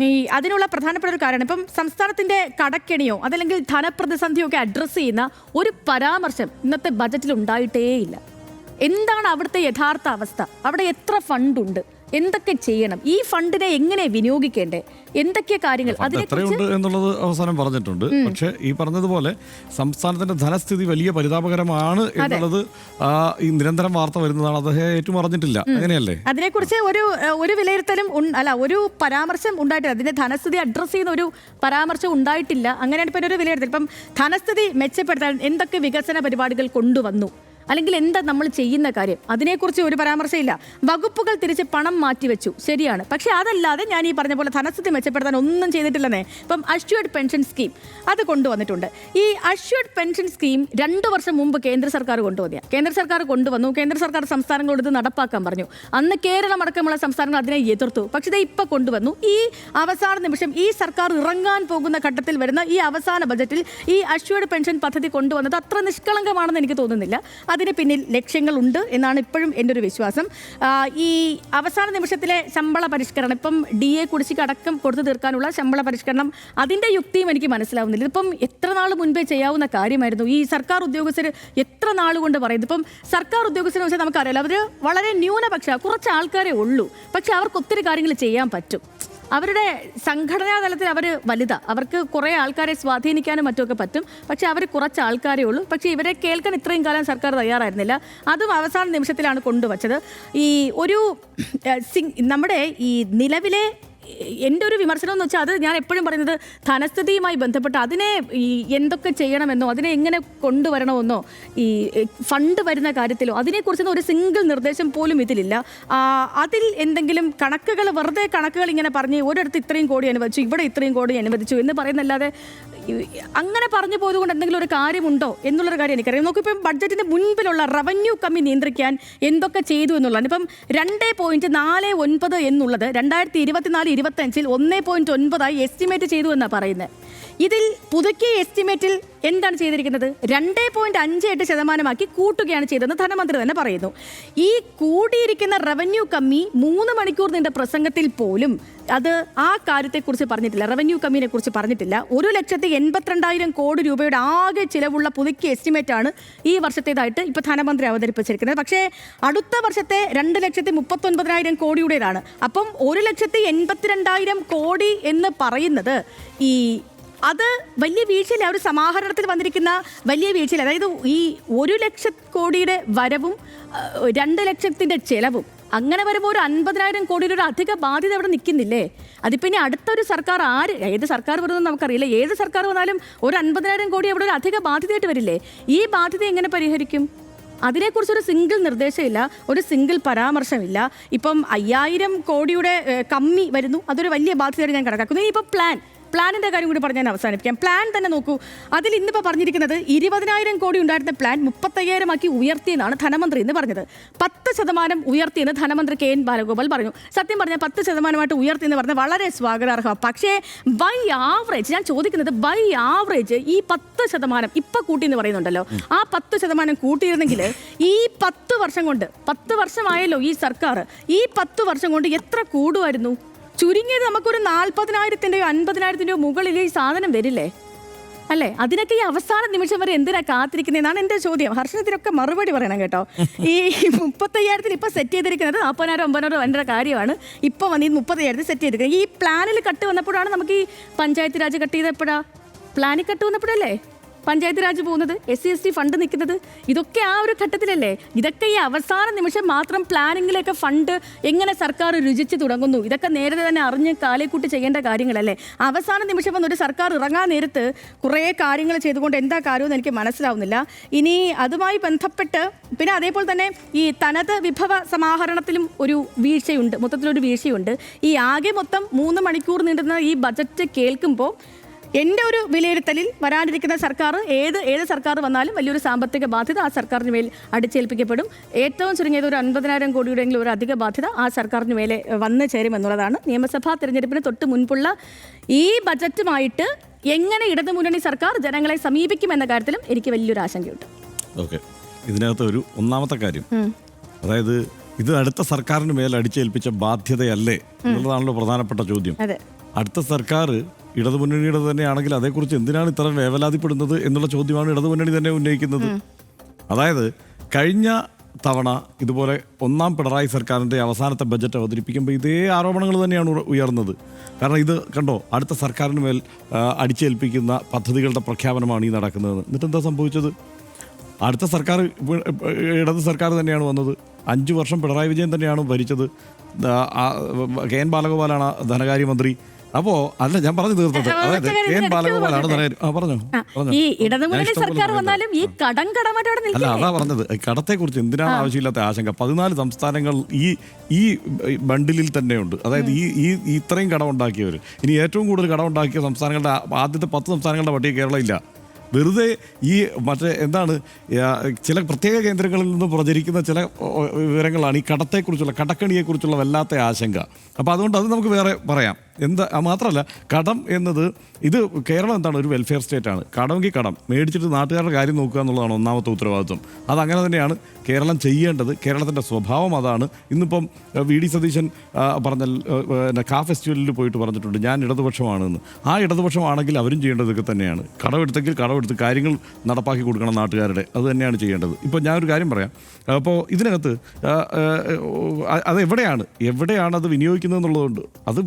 ഈ അതിനുള്ള പ്രധാനപ്പെട്ട ഒരു കാരണം ഇപ്പം സംസ്ഥാനത്തിന്റെ കടക്കെണിയോ അതല്ലെങ്കിൽ ധനപ്രതിസന്ധിയോ ഒക്കെ അഡ്രസ്സ് ചെയ്യുന്ന ഒരു പരാമർശം ഇന്നത്തെ ബജറ്റിൽ ഉണ്ടായിട്ടേയില്ല. എന്താണ് അവിടുത്തെ യഥാർത്ഥ അവസ്ഥ? അവിടെ എത്ര ഫണ്ടുണ്ട് എന്തൊക്കെ ചെയ്യണം? ഈ ഫണ്ടിനെ എങ്ങനെ വിനിയോഗിക്കേണ്ടേ? എന്തൊക്കെ കാര്യങ്ങൾ? എത്രയുണ്ട് എന്നുള്ളത് അവസാനം പറഞ്ഞിട്ടുണ്ട്. പക്ഷെ ഈ പറഞ്ഞതുപോലെ സംസ്ഥാനത്തിന്റെ ധനസ്ഥിതി വലിയ പരിതാപകരമാണ് എന്നുള്ളത് ഈ നിരന്തരം വാർത്ത വരുന്നതാണ്. അദ്ദേഹം ഏറ്റവും പറഞ്ഞിട്ടില്ല അങ്ങനെയല്ലേ? അതിനെക്കുറിച്ച് ഒരു ഒരു വിലയിരുത്തലും അല്ല ഒരു പരാമർശം ഉണ്ടായിട്ടില്ല. അതിന്റെ ധനസ്ഥിതി അഡ്രസ് ചെയ്യുന്ന ഒരു പരാമർശം ഉണ്ടായിട്ടില്ല. അങ്ങനെയാണ് ഇപ്പം ഒരു വിലയിരുത്തൽ. ഇപ്പം ധനസ്ഥിതി മെച്ചപ്പെടുത്താൻ എന്തൊക്കെ വികസന പരിപാടികൾ കൊണ്ടുവന്നു? അല്ലെങ്കിൽ എന്താ നമ്മൾ ചെയ്യുന്ന കാര്യം? അതിനെക്കുറിച്ച് ഒരു പരാമർശമില്ല. വകുപ്പുകൾ തിരിച്ച് പണം മാറ്റിവെച്ചു. ശരിയാണ്. പക്ഷേ അതല്ലാതെ ഞാൻ ഈ പറഞ്ഞ പോലെ ധനസ്ഥിതി മെച്ചപ്പെടുത്താൻ ഒന്നും ചെയ്തിട്ടില്ലെന്നേ. ഇപ്പം അഷ്യൂർഡ് പെൻഷൻ സ്കീം അത് കൊണ്ടുവന്നിട്ടുണ്ട്. ഈ അഷ്യൂർഡ് പെൻഷൻ സ്കീം രണ്ട് വർഷം മുമ്പ് കേന്ദ്ര സർക്കാർ കൊണ്ടുവന്നിയ. കേന്ദ്ര സർക്കാർ കൊണ്ടുവന്നു. കേന്ദ്ര സർക്കാർ സംസ്ഥാനങ്ങളോട് ഇത് നടപ്പാക്കാൻ പറഞ്ഞു. അന്ന് കേരളം അടക്കമുള്ള സംസ്ഥാനങ്ങൾ അതിനെ എതിർത്തു. പക്ഷേ ഇത് ഇപ്പം കൊണ്ടുവന്നു. ഈ അവസാന നിമിഷം ഈ സർക്കാർ ഇറങ്ങാൻ പോകുന്ന ഘട്ടത്തിൽ വരുന്ന ഈ അവസാന ബജറ്റിൽ ഈ അഷ്യൂർഡ് പെൻഷൻ പദ്ധതി കൊണ്ടുവന്നത് അത്ര നിഷ്കളങ്കമാണെന്ന് എനിക്ക് തോന്നുന്നില്ല. അതിന് പിന്നിൽ ലക്ഷ്യങ്ങളുണ്ട് എന്നാണ് ഇപ്പോഴും എന്റെ ഒരു വിശ്വാസം. ഈ അവസാന നിമിഷത്തിലെ ശമ്പള പരിഷ്കരണം ഇപ്പം ഡി എ കുടിശ്ശിക അടക്കം കൊടുത്തു തീർക്കാനുള്ള ശമ്പള പരിഷ്കരണം അതിന്റെ യുക്തിയും എനിക്ക് മനസ്സിലാവുന്നില്ല. ഇതിപ്പം എത്ര നാൾ മുൻപേ ചെയ്യാവുന്ന കാര്യമായിരുന്നു? ഈ സർക്കാർ ഉദ്യോഗസ്ഥർ എത്ര നാൾ കൊണ്ട് പറയുന്നത് ഇപ്പം സർക്കാർ ഉദ്യോഗസ്ഥരെ വെച്ചാൽ നമുക്കറിയാലോ അവർ വളരെ ന്യൂനപക്ഷ കുറച്ച് ആൾക്കാരെ ഉള്ളൂ. പക്ഷേ അവർക്ക് ഒത്തിരി കാര്യങ്ങൾ ചെയ്യാൻ പറ്റും. അവരുടെ സംഘടനാ തലത്തിൽ അവർ വലുതാണ് അവർക്ക് കുറേ ആൾക്കാരെ സ്വാധീനിക്കാനും മറ്റുമൊക്കെ പറ്റും. പക്ഷേ അവർ കുറച്ച് ആൾക്കാരേ ഉള്ളൂ. പക്ഷേ ഇവരെ കേൾക്കാൻ ഇത്രയും കാലം സർക്കാർ തയ്യാറായിരുന്നില്ല. അതും അവസാന നിമിഷത്തിലാണ് കൊണ്ടുവച്ചത്. ഈ ഒരു നമ്മുടെ ഈ നിലവിലെ എന്റെ ഒരു വിമർശനം എന്ന് വെച്ചാൽ അത് ഞാൻ എപ്പോഴും പറയുന്നത് ധനസ്ഥിതിയുമായി ബന്ധപ്പെട്ട് അതിനെ ഈ എന്തൊക്കെ ചെയ്യണമെന്നോ അതിനെ എങ്ങനെ കൊണ്ടുവരണമെന്നോ ഈ ഫണ്ട് വരുന്ന കാര്യത്തിലോ അതിനെക്കുറിച്ചൊന്നും ഒരു സിംഗിൾ നിർദ്ദേശം പോലും ഇതിലില്ല. അതിൽ എന്തെങ്കിലും കണക്കുകൾ വെറുതെ കണക്കുകൾ ഇങ്ങനെ പറഞ്ഞ് ഒരിടത്ത് ഇത്രയും കോടി അനുവദിച്ചു ഇവിടെ ഇത്രയും കോടി അനുവദിച്ചു എന്ന് പറയുന്നല്ലാതെ അങ്ങനെ പറഞ്ഞു പോയതുകൊണ്ട് എന്തെങ്കിലും ഒരു കാര്യമുണ്ടോ എന്നുള്ളൊരു കാര്യം എനിക്കറിയാം. നോക്കിപ്പം ബഡ്ജറ്റിന്റെ മുൻപിലുള്ള റവന്യൂ കമ്മി നിയന്ത്രിക്കാൻ എന്തൊക്കെ ചെയ്തു എന്നുള്ളതാണ്. ഇപ്പം രണ്ട് പോയിന്റ് നാല് ഒൻപത് എന്നുള്ളത് രണ്ടായിരത്തി ഇരുപത്തിനാല് ഇരുപത്തഞ്ചിൽ ഒന്ന് പോയിന്റ് ഒൻപതായി എസ്റ്റിമേറ്റ് ചെയ്തു എന്നാണ് പറയുന്നത് ഇതിൽ പുതുക്കിയ എസ്റ്റിമേറ്റിൽ എന്താണ് ചെയ്തിരിക്കുന്നത്? രണ്ട് പോയിന്റ് അഞ്ച് എട്ട് ശതമാനമാക്കി കൂട്ടുകയാണ് ചെയ്തതെന്ന് ധനമന്ത്രി തന്നെ പറയുന്നു. ഈ കൂടിയിരിക്കുന്ന റവന്യൂ കമ്മി മൂന്ന് മണിക്കൂർ നീണ്ട പ്രസംഗത്തിൽ പോലും അത് ആ കാര്യത്തെക്കുറിച്ച് പറഞ്ഞിട്ടില്ല. റവന്യൂ കമ്മിനെ കുറിച്ച് പറഞ്ഞിട്ടില്ല. ഒരു ലക്ഷത്തി എൺപത്തിരണ്ടായിരം കോടി രൂപയുടെ ആകെ ചിലവുള്ള പുതുക്കിയ എസ്റ്റിമേറ്റ് ആണ് ഈ വർഷത്തേതായിട്ട് ഇപ്പോൾ ധനമന്ത്രി അവതരിപ്പിച്ചിരിക്കുന്നത്. പക്ഷേ അടുത്ത വർഷത്തെ രണ്ട് ലക്ഷത്തി മുപ്പത്തൊൻപതിനായിരം കോടിയുടേതാണ്. അപ്പം ഒരു ലക്ഷത്തി എൺപത്തിരണ്ടായിരം കോടി എന്ന് പറയുന്നത് ഈ അത് വലിയ വീഴ്ചയില്ല? ഒരു സമാഹരണത്തിൽ വന്നിരിക്കുന്ന വലിയ വീഴ്ചയില്ല? അതായത് ഈ ഒരു ലക്ഷ കോടിയുടെ വരവും രണ്ട് ലക്ഷത്തിന്റെ ചെലവും അങ്ങനെ വരുമ്പോൾ ഒരു അൻപതിനായിരം കോടിയുടെ ഒരു അധിക ബാധ്യത അവിടെ നിൽക്കുന്നില്ലേ? അതിപ്പോൾ ഇനി അടുത്തൊരു സർക്കാർ ആര് ഏത് സർക്കാർ വരുന്നതെന്ന് നമുക്കറിയില്ല. ഏത് സർക്കാർ വന്നാലും ഒരു അൻപതിനായിരം കോടി അവിടെ ഒരു അധിക ബാധ്യതയായിട്ട് വരില്ലേ? ഈ ബാധ്യത എങ്ങനെ പരിഹരിക്കും? അതിനെക്കുറിച്ചൊരു സിംഗിൾ നിർദ്ദേശമില്ല ഒരു സിംഗിൾ പരാമർശമില്ല. ഇപ്പം അയ്യായിരം കോടിയുടെ കമ്മി വരുന്നു അതൊരു വലിയ ബാധ്യതയായിട്ട് ഞാൻ കണക്കാക്കുന്നു. ഇനിയിപ്പോൾ പ്ലാൻ. പ്ലാനിന്റെ കാര്യം കൂടി പറഞ്ഞാൽ അവസാനിപ്പിക്കാം. പ്ലാൻ തന്നെ നോക്കൂ. അതിൽ ഇന്നിപ്പോൾ പറഞ്ഞിരിക്കുന്നത് ഇരുപതിനായിരം കോടി ഉണ്ടായിരുന്ന പ്ലാൻ മുപ്പത്തയ്യായിരം ആക്കി ഉയർത്തിയെന്നാണ് ധനമന്ത്രി എന്ന് പറഞ്ഞത്. പത്ത് ശതമാനം ഉയർത്തിയെന്ന് ധനമന്ത്രി കെ എൻ ബാലഗോപാൽ പറഞ്ഞു. സത്യം പറഞ്ഞാൽ പത്ത് ശതമാനമായിട്ട് ഉയർത്തി എന്ന് പറഞ്ഞത് വളരെ സ്വാഗതാർഹമാണ്. പക്ഷേ ബൈ ആവറേജ് ഞാൻ ചോദിക്കുന്നത് ബൈ ആവറേജ് ഈ പത്ത് ശതമാനം ഇപ്പം കൂട്ടിയെന്ന് പറയുന്നുണ്ടല്ലോ. ആ പത്ത് ശതമാനം കൂട്ടിയിരുന്നെങ്കിൽ ഈ പത്ത് വർഷം കൊണ്ട് പത്ത് വർഷമായല്ലോ ഈ സർക്കാർ ഈ പത്ത് വർഷം കൊണ്ട് എത്ര കൂടുമായിരുന്നു? ചുരുങ്ങിയത് നമുക്കൊരു നാൽപ്പതിനായിരത്തിന്റെയോ അൻപതിനായിരത്തിന്റെയോ മുകളിൽ ഈ സാധനം വരില്ലേ? അല്ലേ? അതിനൊക്കെ ഈ അവസാന നിമിഷം വരെ എന്തിനാ കാത്തിരിക്കുന്നതെന്നാണ് എന്റെ ചോദ്യം. ഹർഷത്തിനൊക്കെ മറുപടി പറയണം കേട്ടോ. ഈ മുപ്പത്തയ്യായിരത്തിന് ഇപ്പം സെറ്റ് ചെയ്തിരിക്കുന്നത് നാൽപ്പതിനായിരം ഒമ്പതിനായിരം എന്റെ കാര്യമാണ്. ഇപ്പം വന്ന് ഈ മുപ്പത്തയ്യായിരത്തിൽ സെറ്റ് ചെയ്തിരിക്കുന്നത്. ഈ പ്ലാനിൽ കട്ട് വന്നപ്പോഴാണ് നമുക്ക് ഈ പഞ്ചായത്ത് രാജ് കട്ട് ചെയ്തപ്പോഴാണ് പ്ലാനിൽ കട്ട് വന്നപ്പോഴല്ലേ? പഞ്ചായത്ത് രാജ് പോകുന്നത് S C S T fund നിൽക്കുന്നത് ഇതൊക്കെ ആ ഒരു ഘട്ടത്തിലല്ലേ? ഇതൊക്കെ ഈ അവസാന നിമിഷം മാത്രം പ്ലാനിങ്ങിലൊക്കെ ഫണ്ട് എങ്ങനെ സർക്കാർ രുചിച്ച് തുടങ്ങുന്നു? ഇതൊക്കെ നേരത്തെ തന്നെ അറിഞ്ഞ് കാലേക്കൂട്ട് ചെയ്യേണ്ട കാര്യങ്ങളല്ലേ? അവസാന നിമിഷം വന്നൊരു സർക്കാർ ഇറങ്ങാൻ നേരത്ത് കുറേ കാര്യങ്ങൾ ചെയ്തുകൊണ്ട് എന്താ കാര്യമെന്ന് എനിക്ക് മനസ്സിലാവുന്നില്ല. ഇനി അതുമായി ബന്ധപ്പെട്ട് പിന്നെ അതേപോലെ തന്നെ ഈ തനത് വിഭവ സമാഹരണത്തിലും ഒരു വീഴ്ചയുണ്ട് മൊത്തത്തിലൊരു വീഴ്ചയുണ്ട്. ഈ ആകെ മൊത്തം മൂന്ന് മണിക്കൂർ നീണ്ടുന്ന ഈ ബജറ്റ് കേൾക്കുമ്പോൾ എന്റെ ഒരു വിലയിരുത്തലിൽ വരാനിരിക്കുന്ന സർക്കാർ ഏത് ഏത് സർക്കാർ വന്നാലും വലിയൊരു സാമ്പത്തിക ബാധ്യത ആ സർക്കാരിന് മേൽ അടിച്ചേൽപ്പിക്കപ്പെടും. ഏറ്റവും ചുരുങ്ങിയത് ഒരു അൻപതിനായിരം കോടിയുടെയെങ്കിലും ഒരു അധിക ബാധ്യത ആ സർക്കാരിന് മേലെ വന്നു ചേരുമെന്നുള്ളതാണ് നിയമസഭാ തിരഞ്ഞെടുപ്പിന് തൊട്ട് മുൻപുള്ള ഈ ബജറ്റുമായിട്ട് എങ്ങനെ ഇടതുമുന്നണി സർക്കാർ ജനങ്ങളെ സമീപിക്കുമെന്ന കാര്യത്തിലും എനിക്ക് വലിയൊരു ആശങ്കയുണ്ട്. ഓക്കെ. ഇതിനകത്ത് ഒരു ഒന്നാമത്തെ കാര്യം. അതായത് ഇത് അടുത്ത സർക്കാരിന് മേൽ അടിച്ചേൽപ്പിച്ച ബാധ്യതയല്ലേ എന്നുള്ളതാണല്ലോ പ്രധാനപ്പെട്ട ചോദ്യം. അടുത്ത സർക്കാർ ഇടതുമുന്നണിയുടെ തന്നെയാണെങ്കിൽ അതേക്കുറിച്ച് എന്തിനാണ് ഇത്ര വേവലാതിപ്പെടുന്നത് എന്നുള്ള ചോദ്യമാണ് ഇടതുമുന്നണി തന്നെ ഉന്നയിക്കുന്നത്. അതായത് കഴിഞ്ഞ തവണ ഇതുപോലെ ഒന്നാം പിണറായി സർക്കാരിന്റെ അവസാനത്തെ ബജറ്റ് അവതരിപ്പിക്കുമ്പോൾ ഇതേ ആരോപണങ്ങൾ തന്നെയാണ് ഉയർന്നത്. കാരണം ഇത് കണ്ടോ അടുത്ത സർക്കാരിന് മേൽ അടിച്ചേൽപ്പിക്കുന്ന പദ്ധതികളുടെ പ്രഖ്യാപനമാണ് ഈ നടക്കുന്നത് എന്നിട്ട് എന്താ സംഭവിച്ചത്? അടുത്ത സർക്കാർ ഇടത് സർക്കാർ തന്നെയാണ് വന്നത്. അഞ്ചു വർഷം പിണറായി വിജയൻ തന്നെയാണ് ഭരിച്ചത്. കെ എൻ ബാലഗോപാലാണ് ധനകാര്യമന്ത്രി. അപ്പോ അല്ല ഞാൻ പറഞ്ഞു തീർത്തത്. അതായത് കെ എൻ ബാലഗോപാലാണ് ധനകാര്യ ആ പറഞ്ഞോ പറഞ്ഞോ. ഈ ഇടതുമുന്നണി സർക്കാർ വന്നാലും ഈ കടം അല്ല അതാ പറഞ്ഞത്. കടത്തെക്കുറിച്ച് എന്തിനാണ് ആവശ്യമില്ലാത്ത ആശങ്ക? പതിനാല് സംസ്ഥാനങ്ങൾ ഈ ഈ ബണ്ടിലിൽ തന്നെയുണ്ട്. അതായത് ഈ ഈ ഇത്രയും കടമുണ്ടാക്കിയവർ ഇനി ഏറ്റവും കൂടുതൽ കടമുണ്ടാക്കിയ സംസ്ഥാനങ്ങളുടെ ആദ്യത്തെ പത്ത് സംസ്ഥാനങ്ങളുടെ പട്ടിക കേരളം ഇല്ല വെറുതെ ഈ മറ്റേ എന്താണ് ചില പ്രത്യേക കേന്ദ്രങ്ങളിൽ നിന്ന് പ്രചരിക്കുന്ന ചില വിവരങ്ങളാണ് ഈ കടത്തെക്കുറിച്ചുള്ള കടക്കണിയെക്കുറിച്ചുള്ള വല്ലാത്ത ആശങ്ക. അപ്പോൾ അതുകൊണ്ട് അത് നമുക്ക് വേറെ പറയാം. എന്താ മാത്രമല്ല കടം എന്നത് ഇത് കേരളം എന്താണ് ഒരു വെൽഫെയർ സ്റ്റേറ്റ് ആണ്. കടമെങ്കിൽ കടം. മേടിച്ചിട്ട് നാട്ടുകാരുടെ കാര്യം നോക്കുക എന്നുള്ളതാണ് ഒന്നാമത്തെ ഉത്തരവാദിത്വം. അതങ്ങനെ തന്നെയാണ് കേരളം ചെയ്യേണ്ടത്. കേരളത്തിന്റെ സ്വഭാവം അതാണ്. ഇന്നിപ്പം വി ഡി സതീശൻ പറഞ്ഞ കാ ഫെസ്റ്റിവലിൽ പോയിട്ട് പറഞ്ഞിട്ടുണ്ട് ഞാൻ ഇടതുപക്ഷമാണെന്ന്. ആ ഇടതുപക്ഷമാണെങ്കിൽ അവരും ചെയ്യേണ്ടത് ഇതൊക്കെ തന്നെയാണ്. കടമെടുത്തെങ്കിൽ കടമെടുത്ത് കാര്യങ്ങൾ നടപ്പാക്കി കൊടുക്കണം നാട്ടുകാരുടെ. അത് തന്നെയാണ് ചെയ്യേണ്ടത്. ഇപ്പോൾ ഞാനൊരു കാര്യം പറയാം. അപ്പോൾ ഇതിനകത്ത് അത് എവിടെയാണ് എവിടെയാണ് അത് വിനിയോഗിക്കുന്നത് എന്നുള്ളതുകൊണ്ട് അത്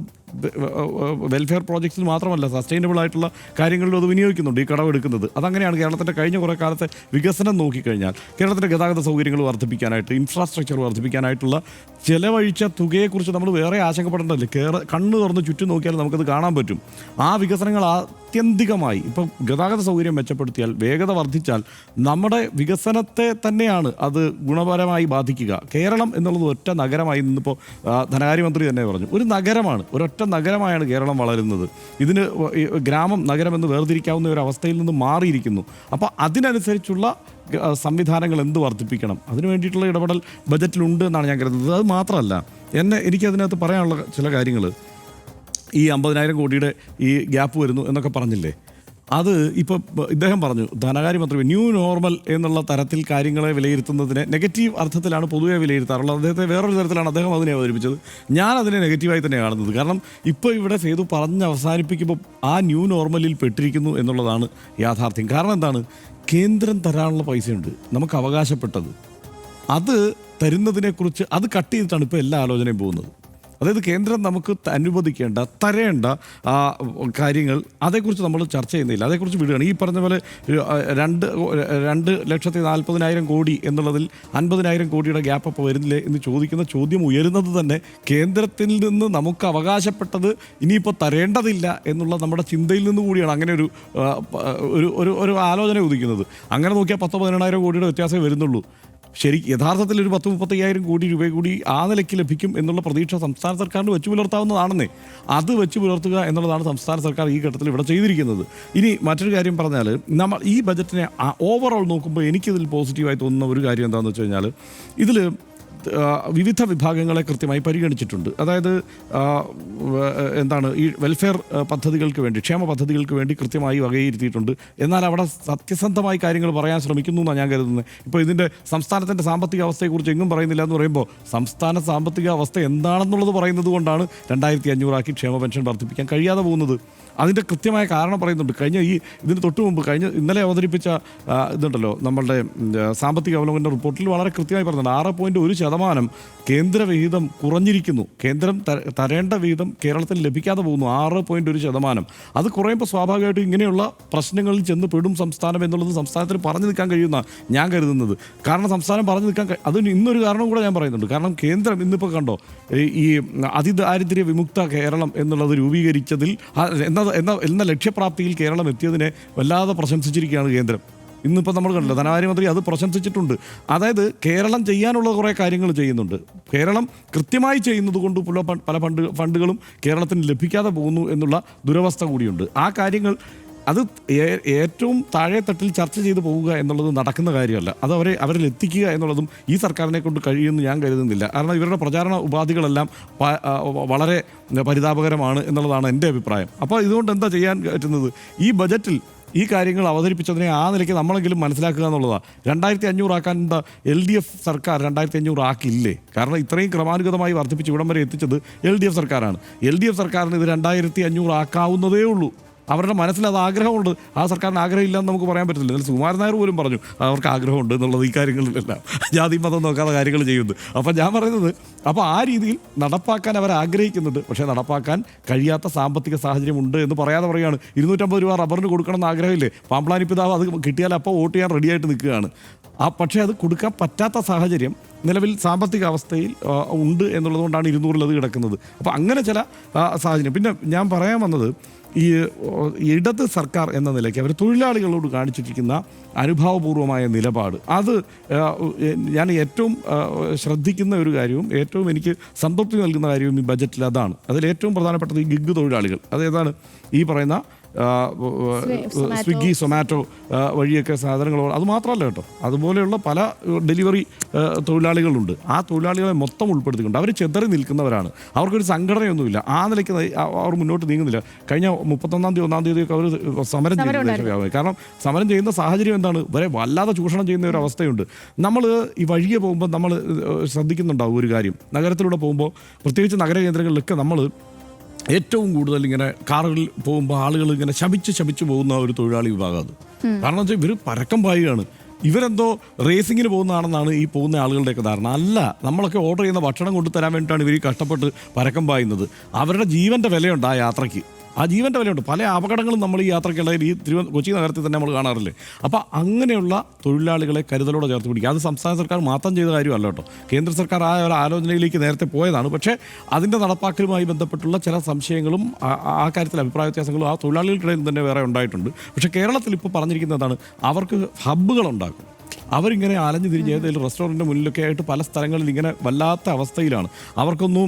വെൽഫെയർ പ്രോജക്ട്സിന് മാത്രമല്ല സസ്റ്റൈനബിൾ ആയിട്ടുള്ള കാര്യങ്ങളിലും അത് വിനിയോഗിക്കുന്നുണ്ട് ഈ കടമെടുക്കുന്നത് അതങ്ങനെയാണ് കേരളത്തിന്റെ കഴിഞ്ഞ കുറേ കാലത്തെ വികസനം നോക്കിക്കഴിഞ്ഞാൽ കേരളത്തിന്റെ ഗതാഗത സൗകര്യങ്ങൾ വർദ്ധിപ്പിക്കാനായിട്ട് ഇൻഫ്രാസ്ട്രക്ചർ വർദ്ധിപ്പിക്കാനായിട്ടുള്ള ചെലവഴിച്ച തുകയെക്കുറിച്ച് നമ്മൾ വേറെ ആശങ്കപ്പെടേണ്ടതില്ല. കേര കണ്ണ് തുറന്ന് ചുറ്റും നോക്കിയാൽ നമുക്കത് കാണാൻ പറ്റും. ആ വികസനങ്ങൾ ആത്യന്തികമായി ഇപ്പം ഗതാഗത സൗകര്യം മെച്ചപ്പെടുത്തിയാൽ വേഗത വർദ്ധിച്ചാൽ നമ്മുടെ വികസനത്തെ തന്നെയാണ് അത് ഗുണപരമായി ബാധിക്കുക. കേരളം എന്നുള്ളത് ഒറ്റ നഗരമായി ഇന്നിപ്പോൾ ആ, ധനകാര്യമന്ത്രി തന്നെ പറഞ്ഞു. ഒരു നഗരമാണ് ഒരൊറ്റ നഗരമായാണ് കേരളം വളരുന്നത്. ഇതിന് ഗ്രാമം നഗരം എന്ന് വേർതിരിക്കാവുന്ന ഒരു അവസ്ഥയിൽ നിന്ന് മാറിയിരിക്കുന്നു. അപ്പോൾ അതിനനുസരിച്ചുള്ള സംവിധാനങ്ങൾ എന്ത് വർദ്ധിപ്പിക്കണം? അതിന് വേണ്ടിയിട്ടുള്ള ഇടപെടൽ ബജറ്റിലുണ്ട് എന്നാണ് ഞാൻ കരുതുന്നത്. അത് മാത്രമല്ല എന്നെ എനിക്കതിനകത്ത് പറയാനുള്ള ചില കാര്യങ്ങൾ ഈ അമ്പതിനായിരം കോടിയുടെ ഈ ഗ്യാപ്പ് വരുന്നു എന്നൊക്കെ പറഞ്ഞില്ലേ? അത് ഇപ്പോൾ ഇദ്ദേഹം പറഞ്ഞു ധനകാര്യമന്ത്രി ന്യൂ നോർമൽ എന്നുള്ള തരത്തിൽ കാര്യങ്ങളെ വിലയിരുത്തുന്നതിനെ നെഗറ്റീവ് അർത്ഥത്തിലാണ് പൊതുവെ വിലയിരുത്താറുള്ളത്. അദ്ദേഹത്തെ വേറൊരു തരത്തിലാണ് അദ്ദേഹം അതിനെ അവതരിപ്പിച്ചത്. ഞാൻ അതിനെ നെഗറ്റീവായി തന്നെ കാണുന്നത്. കാരണം ഇപ്പോൾ ഇവിടെ സേതു പറഞ്ഞ് അവസാനിപ്പിക്കുമ്പോൾ ആ ന്യൂ നോർമലിൽ പെട്ടിരിക്കുന്നു എന്നുള്ളതാണ് യാഥാർത്ഥ്യം. കാരണം എന്താണ്? കേന്ദ്രം തരാനുള്ള പൈസയുണ്ട്. നമുക്ക് അവകാശപ്പെട്ടത്. അത് തരുന്നതിനെക്കുറിച്ച് അത് കട്ട് ചെയ്തിട്ടാണ് ഇപ്പോൾ എല്ലാ ആലോചനയും പോകുന്നത്. അതായത് കേന്ദ്രം നമുക്ക് അനുവദിക്കേണ്ട തരേണ്ട കാര്യങ്ങൾ അതേക്കുറിച്ച് നമ്മൾ ചർച്ച ചെയ്യുന്നില്ല. അതേക്കുറിച്ച് വിടുകയാണ്. ഈ പറഞ്ഞ പോലെ രണ്ട് രണ്ട് ലക്ഷത്തി നാൽപ്പതിനായിരം കോടി എന്നുള്ളതിൽ അൻപതിനായിരം കോടിയുടെ ഗ്യാപ്പ് അപ്പോൾ വരുന്നില്ലേ എന്ന് ചോദിക്കുന്ന ചോദ്യം ഉയരുന്നത് തന്നെ കേന്ദ്രത്തിൽ നിന്ന് നമുക്ക് അവകാശപ്പെട്ടത് ഇനിയിപ്പോൾ തരേണ്ടതില്ല എന്നുള്ള നമ്മുടെ ചിന്തയിൽ നിന്ന് കൂടിയാണ് അങ്ങനെ ഒരു ഒരു ഒരു ആലോചന ഉദിക്കുന്നത്. അങ്ങനെ നോക്കിയാൽ പത്ത് പതിനെണ്ണായിരം കോടിയുടെ വ്യത്യാസമേ വരുന്നുള്ളൂ. ശരി യഥാർത്ഥത്തിൽ ഒരു പത്ത് മുപ്പത്തയ്യായിരം കോടി രൂപ കൂടി ആ നിലയ്ക്ക് ലഭിക്കും എന്നുള്ള പ്രതീക്ഷ സംസ്ഥാന സർക്കാരിന് വെച്ച് പുലർത്താവുന്നതാണെന്നേ. അത് വെച്ച് പുലർത്തുക എന്നുള്ളതാണ് സംസ്ഥാന സർക്കാർ ഈ ഘട്ടത്തിൽ ഇവിടെ ചെയ്തിരിക്കുന്നത്. ഇനി മറ്റൊരു കാര്യം പറഞ്ഞാൽ നമ്മൾ ഈ ബജറ്റിനെ ഓവറോൾ നോക്കുമ്പോൾ എനിക്കിതിൽ പോസിറ്റീവായി തോന്നുന്ന ഒരു കാര്യം എന്താണെന്ന് വെച്ച് കഴിഞ്ഞാൽ ഇതിൽ വിവിധ വിഭാഗങ്ങളെ കൃത്യമായി പരിഗണിച്ചിട്ടുണ്ട്. അതായത് എന്താണ് ഈ വെൽഫെയർ പദ്ധതികൾക്ക് വേണ്ടി ക്ഷേമ പദ്ധതികൾക്ക് വേണ്ടി കൃത്യമായി വകയിരുത്തിയിട്ടുണ്ട്. എന്നാൽ അവിടെ സത്യസന്ധമായി കാര്യങ്ങൾ പറയാൻ ശ്രമിക്കുന്നു എന്നാണ് ഞാൻ കരുതുന്നത്. ഇപ്പോൾ ഇതിന്റെ സംസ്ഥാനത്തിന്റെ സാമ്പത്തിക അവസ്ഥയെക്കുറിച്ച് എങ്ങും പറയുന്നില്ല എന്ന് പറയുമ്പോൾ സംസ്ഥാന സാമ്പത്തിക അവസ്ഥ എന്താണെന്നുള്ളത് പറയുന്നത് കൊണ്ടാണ് രണ്ടായിരത്തി അഞ്ഞൂറാക്കി ക്ഷേമ പെൻഷൻ വർദ്ധിപ്പിക്കാൻ കഴിയാതെ പോകുന്നത്. അതിന്റെ കൃത്യമായ കാരണം പറയുന്നുണ്ട്. കഴിഞ്ഞ ഈ ഇതിന് തൊട്ട് മുമ്പ് കഴിഞ്ഞ ഇന്നലെ അവതരിപ്പിച്ച ഇതുണ്ടല്ലോ നമ്മളുടെ സാമ്പത്തിക അവലോകന റിപ്പോർട്ടിൽ വളരെ കൃത്യമായി പറഞ്ഞിട്ടുണ്ട് ആറ് പോയിന്റ് ഒരു ശതമാനം കേന്ദ്രവിഹിതം കുറഞ്ഞിരിക്കുന്നു. കേന്ദ്രം തരേണ്ട വിഹിതം കേരളത്തിൽ ലഭിക്കാതെ പോകുന്നു. ആറ് പോയിന്റ് ഒരു ശതമാനം. അത് കുറയുമ്പോൾ സ്വാഭാവികമായിട്ടും ഇങ്ങനെയുള്ള പ്രശ്നങ്ങളിൽ ചെന്ന് പെടും സംസ്ഥാനം എന്നുള്ളത് സംസ്ഥാനത്തിന് പറഞ്ഞു നിൽക്കാൻ കഴിയുന്ന ഞാൻ കരുതുന്നത്. കാരണം സംസ്ഥാനം പറഞ്ഞു നിൽക്കാൻ അത് ഇന്നൊരു കാരണം കൂടെ ഞാൻ പറയുന്നുണ്ട്. കാരണം കേന്ദ്രം ഇന്നിപ്പോൾ കണ്ടോ ഈ- അതിദാരിദ്ര്യ വിമുക്ത കേരളം എന്നുള്ളത് രൂപീകരിച്ചതിൽ ആ എന്ന എന്ന ലക്ഷ്യപ്രാപ്തിയിൽ കേരളം എത്തിയതിനെ വല്ലാതെ പ്രശംസിച്ചിരിക്കുകയാണ് കേന്ദ്രം. ഇന്നിപ്പോൾ നമ്മൾ കണ്ടില്ല ധനകാര്യമന്ത്രി അത് പ്രശംസിച്ചിട്ടുണ്ട്. അതായത് കേരളം ചെയ്യാനുള്ള കുറേ കാര്യങ്ങൾ ചെയ്യുന്നുണ്ട്. കേരളം കൃത്യമായി ചെയ്യുന്നത് കൊണ്ട് പല ഫണ്ട് ഫണ്ടുകളും കേരളത്തിന് ലഭിക്കാതെ പോകുന്നു എന്നുള്ള ദുരവസ്ഥ കൂടിയുണ്ട്. ആ കാര്യങ്ങൾ അത് ഏറ്റവും താഴെ തട്ടിൽ ചർച്ച ചെയ്തു പോവുക എന്നുള്ളത് നടക്കുന്ന കാര്യമല്ല. അത് അവരെ അവരിൽ എത്തിക്കുക എന്നുള്ളതും ഈ സർക്കാരിനെ കൊണ്ട് കഴിയുമെന്ന് ഞാൻ കരുതുന്നില്ല. കാരണം ഇവരുടെ പ്രചാരണ ഉപാധികളെല്ലാം വളരെ പരിതാപകരമാണ് എന്നുള്ളതാണ് എന്റെ അഭിപ്രായം. അപ്പോൾ ഇതുകൊണ്ട് എന്താ ചെയ്യാൻ പറ്റുന്നത്? ഈ ബജറ്റിൽ ഈ കാര്യങ്ങൾ അവതരിപ്പിച്ചതിനെ ആ നിലയ്ക്ക് നമ്മളെങ്കിലും മനസ്സിലാക്കുക എന്നുള്ളതാണ് രണ്ടായിരത്തി അഞ്ഞൂറാക്കാൻ എന്താ എൽ ഡി എഫ് സർക്കാർ രണ്ടായിരത്തി അഞ്ഞൂറ് ആക്കില്ലേ കാരണം ഇത്രയും ക്രമാനുഗതമായി വർദ്ധിപ്പിച്ച് ഇവിടം വരെ എത്തിച്ചത് എൽ ഡി എഫ് സർക്കാരാണ്. എൽ ഡി എഫ് സർക്കാരിന് ഇത് രണ്ടായിരത്തി അഞ്ഞൂറ് ആക്കാവുന്നതേ ഉള്ളൂ. അവരുടെ മനസ്സിൽ അത് ആഗ്രഹമുണ്ട്. ആ സർക്കാരിന് ആഗ്രഹമില്ല എന്ന് നമുക്ക് പറയാൻ പറ്റില്ല. എന്നാൽ സുകുമാരൻ നായർ പോലും പറഞ്ഞു അവർക്ക് ആഗ്രഹമുണ്ട് എന്നുള്ളത് ഈ കാര്യങ്ങളിലെല്ലാം. ജാതി മതം നോക്കാതെ കാര്യങ്ങൾ ചെയ്യുന്നത് അപ്പം ഞാൻ പറയുന്നത് അപ്പോൾ ആ രീതിയിൽ നടപ്പാക്കാൻ അവർ ആഗ്രഹിക്കുന്നുണ്ട്. പക്ഷേ നടപ്പാക്കാൻ കഴിയാത്ത സാമ്പത്തിക സാഹചര്യം ഉണ്ട് എന്ന് പറയാതെ പറയുകയാണ്. ഇരുന്നൂറ്റമ്പത് രൂപ റബ്ബറിന് കൊടുക്കണം എന്ന് ആഗ്രഹമില്ലേ? പാമ്പ്ലാനി പിതാവ് അത് കിട്ടിയാൽ അപ്പോൾ വോട്ട് ചെയ്യാൻ റെഡിയായിട്ട് നിൽക്കുകയാണ്. ആ പക്ഷേ അത് കൊടുക്കാൻ പറ്റാത്ത സാഹചര്യം നിലവിൽ സാമ്പത്തിക അവസ്ഥയിൽ ഉണ്ട് എന്നുള്ളതുകൊണ്ടാണ് ഇരുന്നൂറിലത് കിടക്കുന്നത്. അപ്പോൾ അങ്ങനെ ചില സാഹചര്യം. പിന്നെ ഞാൻ പറയാൻ വന്നത് ഈ ഇടത് സർക്കാർ എന്ന നിലയ്ക്ക് അവർ തൊഴിലാളികളോട് കാണിച്ചിരിക്കുന്ന അനുഭാവപൂർവമായ നിലപാട്. അത് ഞാൻ ഏറ്റവും ശ്രദ്ധിക്കുന്ന ഒരു കാര്യവും ഏറ്റവും എനിക്ക് സംതൃപ്തി നൽകുന്ന കാര്യവും ഈ ബജറ്റിൽ അതാണ്. അതിൽ ഏറ്റവും പ്രധാനപ്പെട്ടത് ഈ ഗിഗ് തൊഴിലാളികൾ. അതേതാണ് ഈ പറയുന്ന സ്വിഗ്ഗി സൊമാറ്റോ വഴിയൊക്കെ സാധനങ്ങൾ അത് മാത്രമല്ല കേട്ടോ. അതുപോലെയുള്ള പല ഡെലിവറി തൊഴിലാളികളുണ്ട്. ആ തൊഴിലാളികളെ മൊത്തം ഉൾപ്പെടുത്തിക്കൊണ്ട് അവർ ചെതറി നിൽക്കുന്നവരാണ്. അവർക്കൊരു സംഘടനയൊന്നുമില്ല. ആ നിലയ്ക്ക് അവർ മുന്നോട്ട് നീങ്ങുന്നില്ല. കഴിഞ്ഞ മുപ്പത്തൊന്നാം തീയതി ഒന്നാം തീയതിയൊക്കെ അവർ സമരം ചെയ്യുന്നത് കാരണം സമരം ചെയ്യുന്ന സാഹചര്യം എന്താണ്? വരെ വല്ലാതെ ചൂഷണം ചെയ്യുന്ന ഒരു അവസ്ഥയുണ്ട്. നമ്മൾ ഈ വഴിയെ പോകുമ്പോൾ നമ്മൾ ശ്രദ്ധിക്കുന്നുണ്ടാവും ഒരു കാര്യം. നഗരത്തിലൂടെ പോകുമ്പോൾ പ്രത്യേകിച്ച് നഗരകേന്ദ്രങ്ങളിലൊക്കെ നമ്മൾ ഏറ്റവും കൂടുതൽ ഇങ്ങനെ കാറുകളിൽ പോകുമ്പോൾ ആളുകൾ ഇങ്ങനെ ശപിച്ച് ശപിച്ച് പോകുന്ന ഒരു തൊഴിലാളി വിഭാഗം അത്. കാരണം വെച്ചാൽ ഇവർ പരക്കം പായുകയാണ്. ഇവരെന്തോ റേസിങ്ങിന് പോകുന്നതാണെന്നാണ് ഈ പോകുന്ന ആളുകളുടെയൊക്കെ ധാരണ. അല്ല നമ്മളൊക്കെ ഓർഡർ ചെയ്യുന്ന ഭക്ഷണം കൊണ്ടുതരാൻ വേണ്ടിയിട്ടാണ് ഇവർ കഷ്ടപ്പെട്ട് പരക്കം പായുന്നത്. അവരുടെ ജീവന്റെ വിലയുണ്ട് ആ യാത്രയ്ക്ക്. ആ ജീവന്റെ വിലയുണ്ട്. പല അപകടങ്ങളും നമ്മൾ ഈ യാത്രക്കിടയിൽ ഈ തിരുവ കൊച്ചി നഗരത്തിൽ തന്നെ നമ്മൾ കാണാറില്ലേ? അപ്പോൾ അങ്ങനെയുള്ള തൊഴിലാളികളെ കരുതലോടെ ചേർത്ത് പിടിക്കുക. അത് സംസ്ഥാന സർക്കാർ മാത്രം ചെയ്ത കാര്യമല്ല കേട്ടോ. കേന്ദ്ര സർക്കാർ ആ ഒരു ആലോചനയിലേക്ക് നേരത്തെ പോയതാണ്. പക്ഷേ അതിന്റെ നടപ്പാക്കലുമായി ബന്ധപ്പെട്ടുള്ള ചില സംശയങ്ങളും ആ- കാര്യത്തിൽ അഭിപ്രായ വ്യത്യാസങ്ങളും ആ തൊഴിലാളികൾക്കിടയിൽ തന്നെ വേറെ ഉണ്ടായിട്ടുണ്ട്. പക്ഷേ കേരളത്തിൽ ഇപ്പോൾ പറഞ്ഞിരിക്കുന്നതാണ് അവർക്ക് ഹബ്ബുകൾ ഉണ്ടാക്കും. അവരിങ്ങനെ അലഞ്ഞു തിരിഞ്ഞ് ഏതെങ്കിലും റെസ്റ്റോറന്റിന്റെ മുന്നിലൊക്കെ ആയിട്ട് പല സ്ഥലങ്ങളിൽ ഇങ്ങനെ വല്ലാത്ത അവസ്ഥയിലാണ്. അവർക്കൊന്നും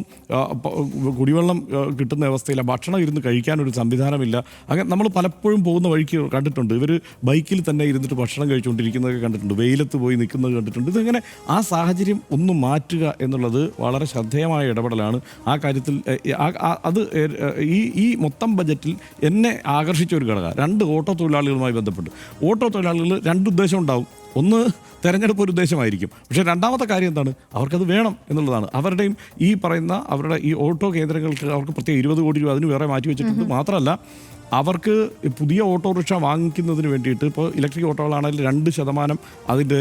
കുടിവെള്ളം കിട്ടുന്ന അവസ്ഥയില്ല. ഭക്ഷണം ഇരുന്ന് കഴിക്കാനൊരു സംവിധാനമില്ല. അങ്ങനെ നമ്മൾ പലപ്പോഴും പോകുന്ന വഴിക്ക് കണ്ടിട്ടുണ്ട്. ഇവർ ബൈക്കിൽ തന്നെ ഇരുന്നിട്ട് ഭക്ഷണം കഴിച്ചുകൊണ്ടിരിക്കുന്നതൊക്കെ കണ്ടിട്ടുണ്ട്. വെയിലത്ത് പോയി നിൽക്കുന്നത് കണ്ടിട്ടുണ്ട്. ഇതിങ്ങനെ ആ സാഹചര്യം ഒന്ന് മാറ്റുക എന്നുള്ളത് വളരെ ശ്രദ്ധേയമായ ഇടപെടലാണ്. ആ കാര്യത്തിൽ അത് ഈ ഈ മൊത്തം ബജറ്റിൽ എന്നെ ആകർഷിച്ച ഒരു ഘടകം. രണ്ട് ഓട്ടോ തൊഴിലാളികളുമായി ബന്ധപ്പെട്ട്. ഓട്ടോ തൊഴിലാളികൾ രണ്ട് ഉദ്ദേശം ഉണ്ടാവും. ഒന്ന് തെരഞ്ഞെടുപ്പ് ഒരു ഉദ്ദേശമായിരിക്കും. പക്ഷേ രണ്ടാമത്തെ കാര്യം എന്താണ്? അവർക്കത് വേണം എന്നുള്ളതാണ്. അവരുടെയും ഈ പറയുന്ന അവരുടെ ഈ ഓട്ടോ കേന്ദ്രങ്ങൾക്ക് അവർക്ക് പ്രത്യേകം ഇരുപത് കോടി രൂപ അതിന് വേറെ മാറ്റി വെച്ചിട്ടുണ്ട് മാത്രമല്ല അവർക്ക് പുതിയ ഓട്ടോറിക്ഷ വാങ്ങിക്കുന്നതിന് വേണ്ടിയിട്ട് ഇപ്പോൾ ഇലക്ട്രിക് ഓട്ടോകളാണെങ്കിൽ രണ്ട് ശതമാനം അതിന്റെ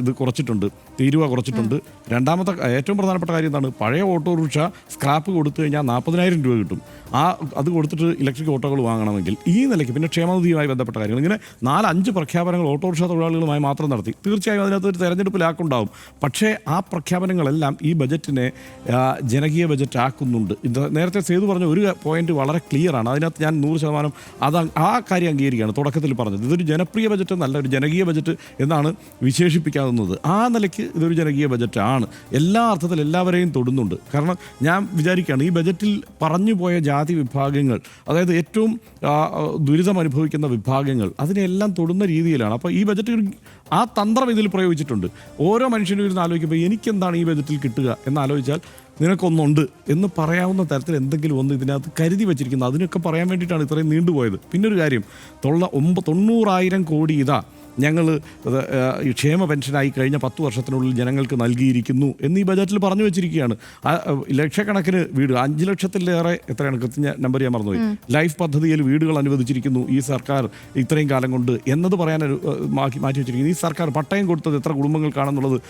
ഇത് കുറച്ചിട്ടുണ്ട്. തീരുവ കുറച്ചിട്ടുണ്ട്. രണ്ടാമത്തെ ഏറ്റവും പ്രധാനപ്പെട്ട കാര്യം എന്താണ്? പഴയ ഓട്ടോറിക്ഷ സ്ക്രാപ്പ് കൊടുത്തു കഴിഞ്ഞാൽ നാൽപ്പതിനായിരം രൂപ കിട്ടും. ആ അത് കൊടുത്തിട്ട് ഇലക്ട്രിക് ഓട്ടോകൾ വാങ്ങണമെങ്കിൽ ഈ നിലയ്ക്ക് പിന്നെ ക്ഷേമനിധിയുമായി ബന്ധപ്പെട്ട കാര്യങ്ങൾ. ഇങ്ങനെ നാലഞ്ച് പ്രഖ്യാപനങ്ങൾ ഓട്ടോറിക്ഷ തൊഴിലാളികളുമായി മാത്രം നടത്തി. തീർച്ചയായും അതിനകത്ത് ഒരു തെരഞ്ഞെടുപ്പ് ലാക്കുണ്ടാവും. പക്ഷേ ആ പ്രഖ്യാപനങ്ങളെല്ലാം ഈ ബജറ്റിനെ ജനകീയ ബജറ്റ് ആക്കുന്നുണ്ട്. നേരത്തെ സേതു പറഞ്ഞ ഒരു പോയിന്റ് വളരെ ക്ലിയർ ആണ്. അതിനകത്ത് ഞാൻ നൂറ് ശതമാനം അത് ആ കാര്യം അംഗീകരിക്കുകയാണ് തുടക്കത്തിൽ പറഞ്ഞത്. ഇതൊരു ജനപ്രിയ ബജറ്റ് എന്നല്ല ഒരു ജനകീയ ബജറ്റ് എന്നാണ് വിശേഷിപ്പിക്കാവുന്നത്. ആ നിലയ്ക്ക് ഇതൊരു ജനകീയ ബജറ്റാണ്. എല്ലാ അർത്ഥത്തിൽ എല്ലാവരെയും തൊടുന്നുണ്ട്. കാരണം ഞാൻ വിചാരിക്കുകയാണ് ഈ ബജറ്റിൽ പറഞ്ഞു പോയ ജാതി വിഭാഗങ്ങൾ അതായത് ഏറ്റവും ദുരിതം അനുഭവിക്കുന്ന വിഭാഗങ്ങൾ അതിനെല്ലാം തൊടുന്ന രീതിയിലാണ്. അപ്പോൾ ഈ ബജറ്റ് ആ തന്ത്രം ഇതിൽ പ്രയോഗിച്ചിട്ടുണ്ട്. ഓരോ മനുഷ്യനും ഇരുന്ന് ആലോചിക്കുമ്പോൾ എനിക്കെന്താണ് ഈ ബജറ്റിൽ കിട്ടുക എന്നാലോചിച്ചാൽ നിനക്കൊന്നുണ്ട് എന്ന് പറയാവുന്ന തരത്തിൽ എന്തെങ്കിലും ഒന്ന് ഇതിനകത്ത് കരുതി വെച്ചിരിക്കുന്നത് അതിനൊക്കെ പറയാൻ വേണ്ടിയിട്ടാണ് ഇത്രയും നീണ്ടുപോയത്. പിന്നൊരു കാര്യം തൊള്ള ഒമ്പ തൊണ്ണൂറായിരം കോടി ഇതാ ഞങ്ങൾ ഈ ക്ഷേമ പെൻഷനായി കഴിഞ്ഞ പത്ത് വർഷത്തിനുള്ളിൽ ജനങ്ങൾക്ക് നൽകിയിരിക്കുന്നു എന്ന് ഈ ബജറ്റിൽ പറഞ്ഞു വെച്ചിരിക്കുകയാണ്. ലക്ഷക്കണക്കിന് വീട് അഞ്ച് ലക്ഷത്തിലേറെ എത്രയാണ് കൃത്യ നമ്പർ ഞാൻ മറന്നുപോയി. ലൈഫ് പദ്ധതിയിൽ വീടുകൾ അനുവദിച്ചിരിക്കുന്നു ഈ സർക്കാർ ഇത്രയും കാലം കൊണ്ട് എന്നത് പറയാൻ മാറ്റി മാറ്റി വെച്ചിരിക്കുന്നു. ഈ സർക്കാർ പട്ടയം കൊടുത്തത് എത്ര കുടുംബങ്ങൾക്കാണെന്നുള്ളത്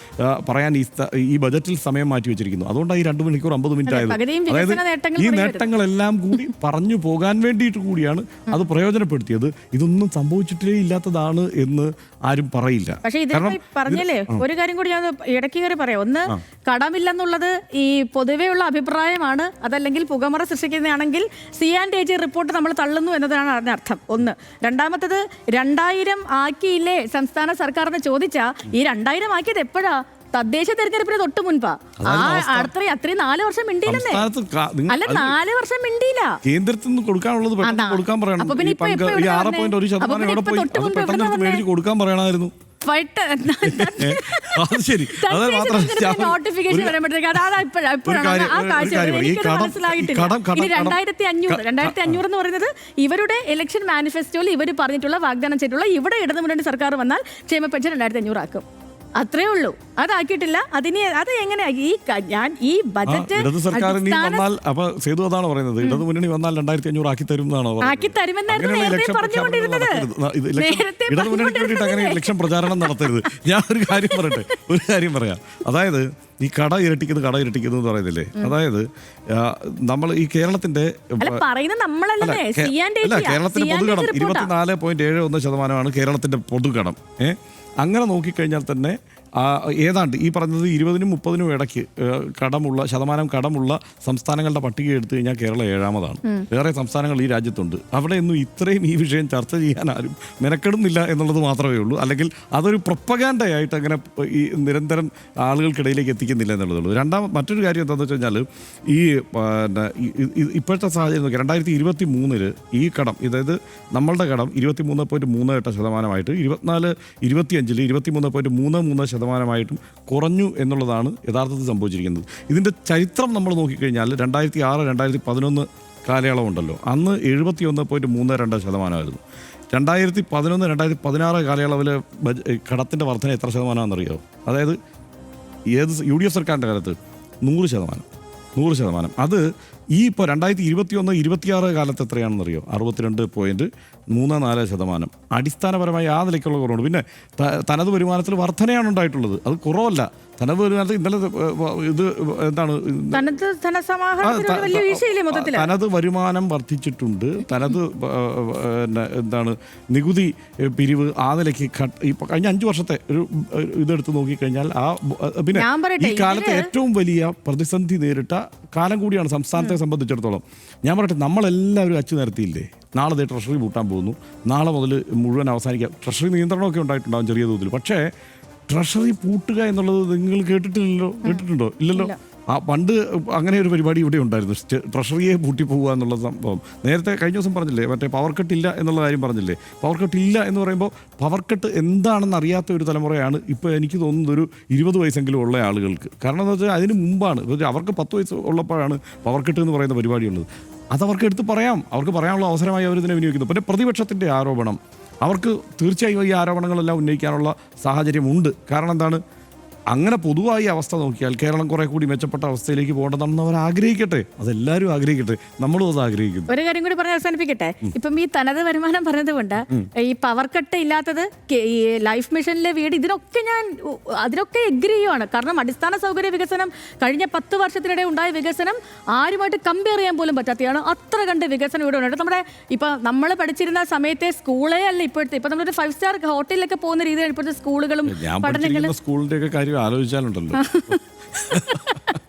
പറയാൻ ഈ ഈ ബജറ്റിൽ സമയം മാറ്റി വെച്ചിരിക്കുന്നു. അതുകൊണ്ടാണ് ഈ രണ്ട് മണിക്കൂർ അമ്പത് മിനിറ്റ് ആയത്. അതായത് ഈ. നേട്ടങ്ങളെല്ലാം കൂടി പറഞ്ഞു പോകാൻ വേണ്ടിയിട്ട് കൂടിയാണ് അത് പ്രയോജനപ്പെടുത്തിയത്. ഇതൊന്നും സംഭവിച്ചിട്ടേ ഇല്ലാത്തതാണ് എന്ന് ആരും പറയില്ല. പക്ഷേ ഇതിൽ പറഞ്ഞല്ലേ ഒരു കാര്യം കൂടി ഞാൻ ഇടയ്ക്ക് കയറി പറയാം. ഒന്ന് കടമില്ലെന്നുള്ളത് ഈ പൊതുവെയുള്ള അഭിപ്രായമാണ്. അതല്ലെങ്കിൽ പുകമറ സൃഷ്ടിക്കുന്നതാണെങ്കിൽ C and A G report നമ്മൾ തള്ളുന്നു എന്നതാണ് അതിന്റെ അർത്ഥം. ഒന്ന്. രണ്ടാമത്തത് രണ്ടായിരം ആക്കിയില്ലേ സംസ്ഥാന സർക്കാർ എന്ന് ചോദിച്ചാ ഈ രണ്ടായിരം ആക്കിയത് എപ്പോഴാ? തദ്ദേശ തെരഞ്ഞെടുപ്പിന് തൊട്ട് മുൻപാ. ആ അത്രയും അത്രയും നാല് വർഷം മിണ്ടിയില്ലെന്നേ അല്ല നാല് വർഷം മിണ്ടിയില്ല. കേന്ദ്രത്തിൽ നിന്ന് കൊടുക്കാനുള്ളത് കൊടുക്കാൻ പറയണം. ആറ് പോയിന്റ് ഒരു ശതമാനം എവിടെ പോയി മേടിച്ച് കൊടുക്കാൻ പറയണമായിരുന്നു. എന്ന് പറയുന്നത് ഇവരുടെ ഇലക്ഷൻ മാനിഫെസ്റ്റോയിൽ ഇവർ പറഞ്ഞിട്ടുള്ള വാഗ്ദാനം ചെയ്തിട്ടുള്ള ഇവിടെ ഇടതുമുന്നണി സർക്കാർ വന്നാൽ ക്ഷേമ പെൻഷൻ രണ്ടായിരത്തി അഞ്ഞൂറ് ആക്കും. അത്രേ ഉള്ളൂ. അതാക്കിയിട്ടില്ല. അതിന് അത് എങ്ങനെയാ ഈ ക- ഞാൻ ഈ ബജറ്റ് ഇടത് സർക്കാർ ഇനി അടിസ്ഥാന- വന്നാൽ അപ്പൊ സേതു അതാണ് പറയുന്നത്? ഇടത് മുന്നണി വന്നാൽ രണ്ടായിരത്തി അഞ്ഞൂറ് ആക്കി തരും എന്നാണോ പറയുന്നത്? ആക്കി തരുമെന്നായിരുന്നു അങ്ങനെയുള്ള നേരത്തെ ഇലക്ഷൻ പറഞ്ഞുകൊണ്ടിരുന്നത്. പ്രചാരണം നടത്തരുത്. ഇത് ഇലക്ഷൻ- നേരത്തെ ഇടത് മുന്നണിക്ക് വേണ്ടിയിട്ട് അങ്ങനെ പറഞ്ഞുകൊണ്ടിരുന്നത്. ഇലക്ഷൻ പ്രചാരണം നടത്തരുത്. ഞാൻ ഒരു കാര്യം പറയട്ടെ. ഒരു കാര്യം പറയാം. അതായത് ഈ കട ഇരട്ടിക്കുന്നു കട ഇരട്ടിക്കുന്നു എന്ന് പറയുന്നില്ലേ? അതായത് നമ്മൾ ഈ കേരളത്തിന്റെ അല്ല പറയുന്നത് നമ്മളല്ലേ അല്ല, കേ- സി ആൻഡ് അല്ല കേരളത്തിന്റെ പൊതുകടം ഇരുപത്തിനാല് പോയിന്റ് ഏഴ് ഒന്ന് ശതമാനമാണ് കേരളത്തിന്റെ പൊതുകടം ഏ? അങ്ങനെ നോക്കിക്കഴിഞ്ഞാൽ തന്നെ ഏതാണ്ട് ഈ പറഞ്ഞത് ഇരുപതിനും മുപ്പതിനും ഇടയ്ക്ക് കടമുള്ള ശതമാനം കടമുള്ള സംസ്ഥാനങ്ങളുടെ പട്ടിക എടുത്തു കഴിഞ്ഞാൽ കേരളം ഏഴാമതാണ്. വേറെ സംസ്ഥാനങ്ങൾ ഈ രാജ്യത്തുണ്ട്. അവിടെയൊന്നും ഇത്രയും ഈ വിഷയം ചർച്ച ചെയ്യാൻ ആരും മെനക്കെടുന്നില്ല എന്നുള്ളത് മാത്രമേ ഉള്ളൂ. അല്ലെങ്കിൽ അതൊരു പ്രൊപ്പഗാൻഡയായിട്ട് അങ്ങനെ ഈ നിരന്തരം ആളുകൾക്കിടയിലേക്ക് എത്തിക്കുന്നില്ല എന്നുള്ളതേ ഉള്ളൂ. രണ്ടാം മറ്റൊരു കാര്യം എന്താണെന്ന് വെച്ച് കഴിഞ്ഞാൽ ഈ പിന്നെ ഇപ്പോഴത്തെ സാഹചര്യം നോക്കി രണ്ടായിരത്തി ഇരുപത്തി മൂന്നിൽ ഈ കടം അതായത് നമ്മളുടെ കടം ഇരുപത്തി മൂന്ന് പോയിന്റ് മൂന്ന് എട്ട് ശതമാനമായിട്ട് ഇരുപത്തിനാല് ഇരുപത്തിയഞ്ചിൽ ഇരുപത്തി മൂന്ന് പോയിന്റ് മൂന്ന് മൂന്ന് ശതമാനമായിട്ടും കുറഞ്ഞു എന്നുള്ളതാണ് യഥാർത്ഥത്തിൽ സംഭവിച്ചിരിക്കുന്നത്. ഇതിന്റെ ചരിത്രം നമ്മൾ നോക്കിക്കഴിഞ്ഞാൽ രണ്ടായിരത്തി ആറ് രണ്ടായിരത്തി പതിനൊന്ന് കാലയളവുണ്ടല്ലോ. അന്ന് എഴുപത്തി ഒന്ന് പോയിന്റ് മൂന്ന് രണ്ട് ശതമാനമായിരുന്നു. രണ്ടായിരത്തി പതിനൊന്ന് രണ്ടായിരത്തി പതിനാറ് കാലയളവിൽ കടത്തിന്റെ വർധന എത്ര ശതമാനമാണെന്നറിയോ? അതായത് ഏത് യു ഡി എഫ് സർക്കാരിന്റെ കാലത്ത് നൂറ് ശതമാനം. നൂറ് ശതമാനം. അത് ഈ ഇപ്പോൾ രണ്ടായിരത്തി ഇരുപത്തി ഒന്ന് ഇരുപത്തിയാറ് കാലത്ത് എത്രയാണെന്നറിയോ? അറുപത്തിരണ്ട് പോയിന്റ് മൂന്ന് നാല് ശതമാനം. അടിസ്ഥാനപരമായി ആ നിലയ്ക്കുള്ള കുറവുണ്ട്. പിന്നെ തനത് വരുമാനത്തിൽ വർധനയാണ് ഉണ്ടായിട്ടുള്ളത്. അത് കുറവല്ല. തനത് വരുമാനത്തിൽ ഇന്നലെ ഇത് എന്താണ് തനത് ധനസമാഹരണത്തിന് വലിയ വീഴ്ചയില്ലേ മൊത്തത്തിൽ തനത് വരുമാനം വർദ്ധിച്ചിട്ടുണ്ട്. തനത് എന്താണ് നികുതി പിരിവ് ആ നിലയ്ക്ക് കഴിഞ്ഞ അഞ്ചു വർഷത്തെ ഒരു ഇതെടുത്ത് നോക്കിക്കഴിഞ്ഞാൽ ആ പിന്നെ ഈ കാലത്ത് ഏറ്റവും വലിയ പ്രതിസന്ധി നേരിട്ട കാലം കൂടിയാണ് സംസ്ഥാനത്തെ സംബന്ധിച്ചിടത്തോളം. ഞാൻ പറയട്ടെ നമ്മളെല്ലാവരും അച്ചു നിരത്തിയില്ലേ? നാളെ ദേ ട്രഷറി പൂട്ടാൻ പോകുന്നു. നാളെ മുതൽ മുഴുവൻ അവസാനിക്കാം ട്രഷറി നിയന്ത്രണമൊക്കെ ഉണ്ടായിട്ടുണ്ടാകും ചെറിയ തോതിൽ പക്ഷേ ട്രഷറി പൂട്ടുക എന്നുള്ളത് നിങ്ങൾ കേട്ടിട്ടില്ലല്ലോ? കേട്ടിട്ടുണ്ടോ? ഇല്ലല്ലോ? ആ പണ്ട് അങ്ങനെ ഒരു പരിപാടി ഇവിടെ ഉണ്ടായിരുന്നു. ട്രഷറിയെ പൂട്ടി പോകുക എന്നുള്ള സംഭവം. നേരത്തെ കഴിഞ്ഞ ദിവസം പറഞ്ഞില്ലേ മറ്റേ പവർ കട്ട് ഇല്ല എന്നുള്ള കാര്യം പറഞ്ഞില്ലേ? പവർ കട്ട് ഇല്ല എന്ന് പറയുമ്പോൾ പവർ കട്ട് എന്താണെന്ന് അറിയാത്ത ഒരു തലമുറയാണ് ഇപ്പോൾ എനിക്ക് തോന്നുന്നത് ഒരു ഇരുപത് വയസ്സെങ്കിലും ഉള്ള ആളുകൾക്ക്. കാരണം എന്താ വെച്ചാൽ അതിന് മുമ്പാണ്. അവർക്ക് പത്ത് വയസ്സ് ഉള്ളപ്പോഴാണ് പവർ കട്ട് എന്ന് പറയുന്ന പരിപാടി ഉള്ളത്. അതവർക്ക് എടുത്ത് പറയാം. അവർക്ക് പറയാനുള്ള അവസരമായി അവർ ഇതിനെ വിനിയോഗിക്കുന്നു. പിന്നെ പ്രതിപക്ഷത്തിന്റെ ആരോപണം. അവർക്ക് തീർച്ചയായും ഈ ആരോപണങ്ങളെല്ലാം ഉന്നയിക്കാനുള്ള സാഹചര്യമുണ്ട്. കാരണം എന്താണ്? അങ്ങനെ പൊതുവായി അവസ്ഥ നോക്കിയാൽ കേരളം കുറെ കൂടി മെച്ചപ്പെട്ട അവസ്ഥയിലേക്ക് പോകേണ്ടതാണെന്ന് അവർ ആഗ്രഹിക്കട്ടെ. അതെല്ലാവരും ആഗ്രഹിക്കട്ടെ. നമ്മളും അത് ആഗ്രഹിക്കുന്നു. ഒരു കാര്യം കൂടി പറഞ്ഞ് അവസാനിപ്പിക്കട്ടെ. ഇപ്പം ഈ തനത് വരുമാനം പറഞ്ഞത് കൊണ്ട് ഈ പവർ കട്ട് ഇല്ലാത്തത് ഈ ലൈഫ് മിഷനിലെ വീട് ഇതിനൊക്കെ ഞാൻ അതിനൊക്കെ എഗ്രി ചെയ്യുവാണ്. കാരണം അടിസ്ഥാന സൗകര്യ വികസനം കഴിഞ്ഞ പത്ത് വർഷത്തിനിടെ ഉണ്ടായ വികസനം ആരുമായിട്ട് കമ്പയർ ചെയ്യാൻ പോലും പറ്റാത്തതാണ് അത്ര കണ്ട് വികസനം ഇവിടെ ഉണ്ട്. നമ്മുടെ ഇപ്പൊ നമ്മൾ പഠിച്ചിരുന്ന സമയത്തെ സ്കൂളേ അല്ല ഇപ്പോഴത്തെ. ഇപ്പൊ നമ്മളൊരു ഫൈവ് സ്റ്റാർ ഹോട്ടലിലൊക്കെ പോകുന്ന രീതിയിലാണ് ഇപ്പോഴത്തെ സ്കൂളുകളും പഠനങ്ങളും. ഒക്കെ കാര്യം ആലോചിച്ചാലുണ്ടല്ലോ.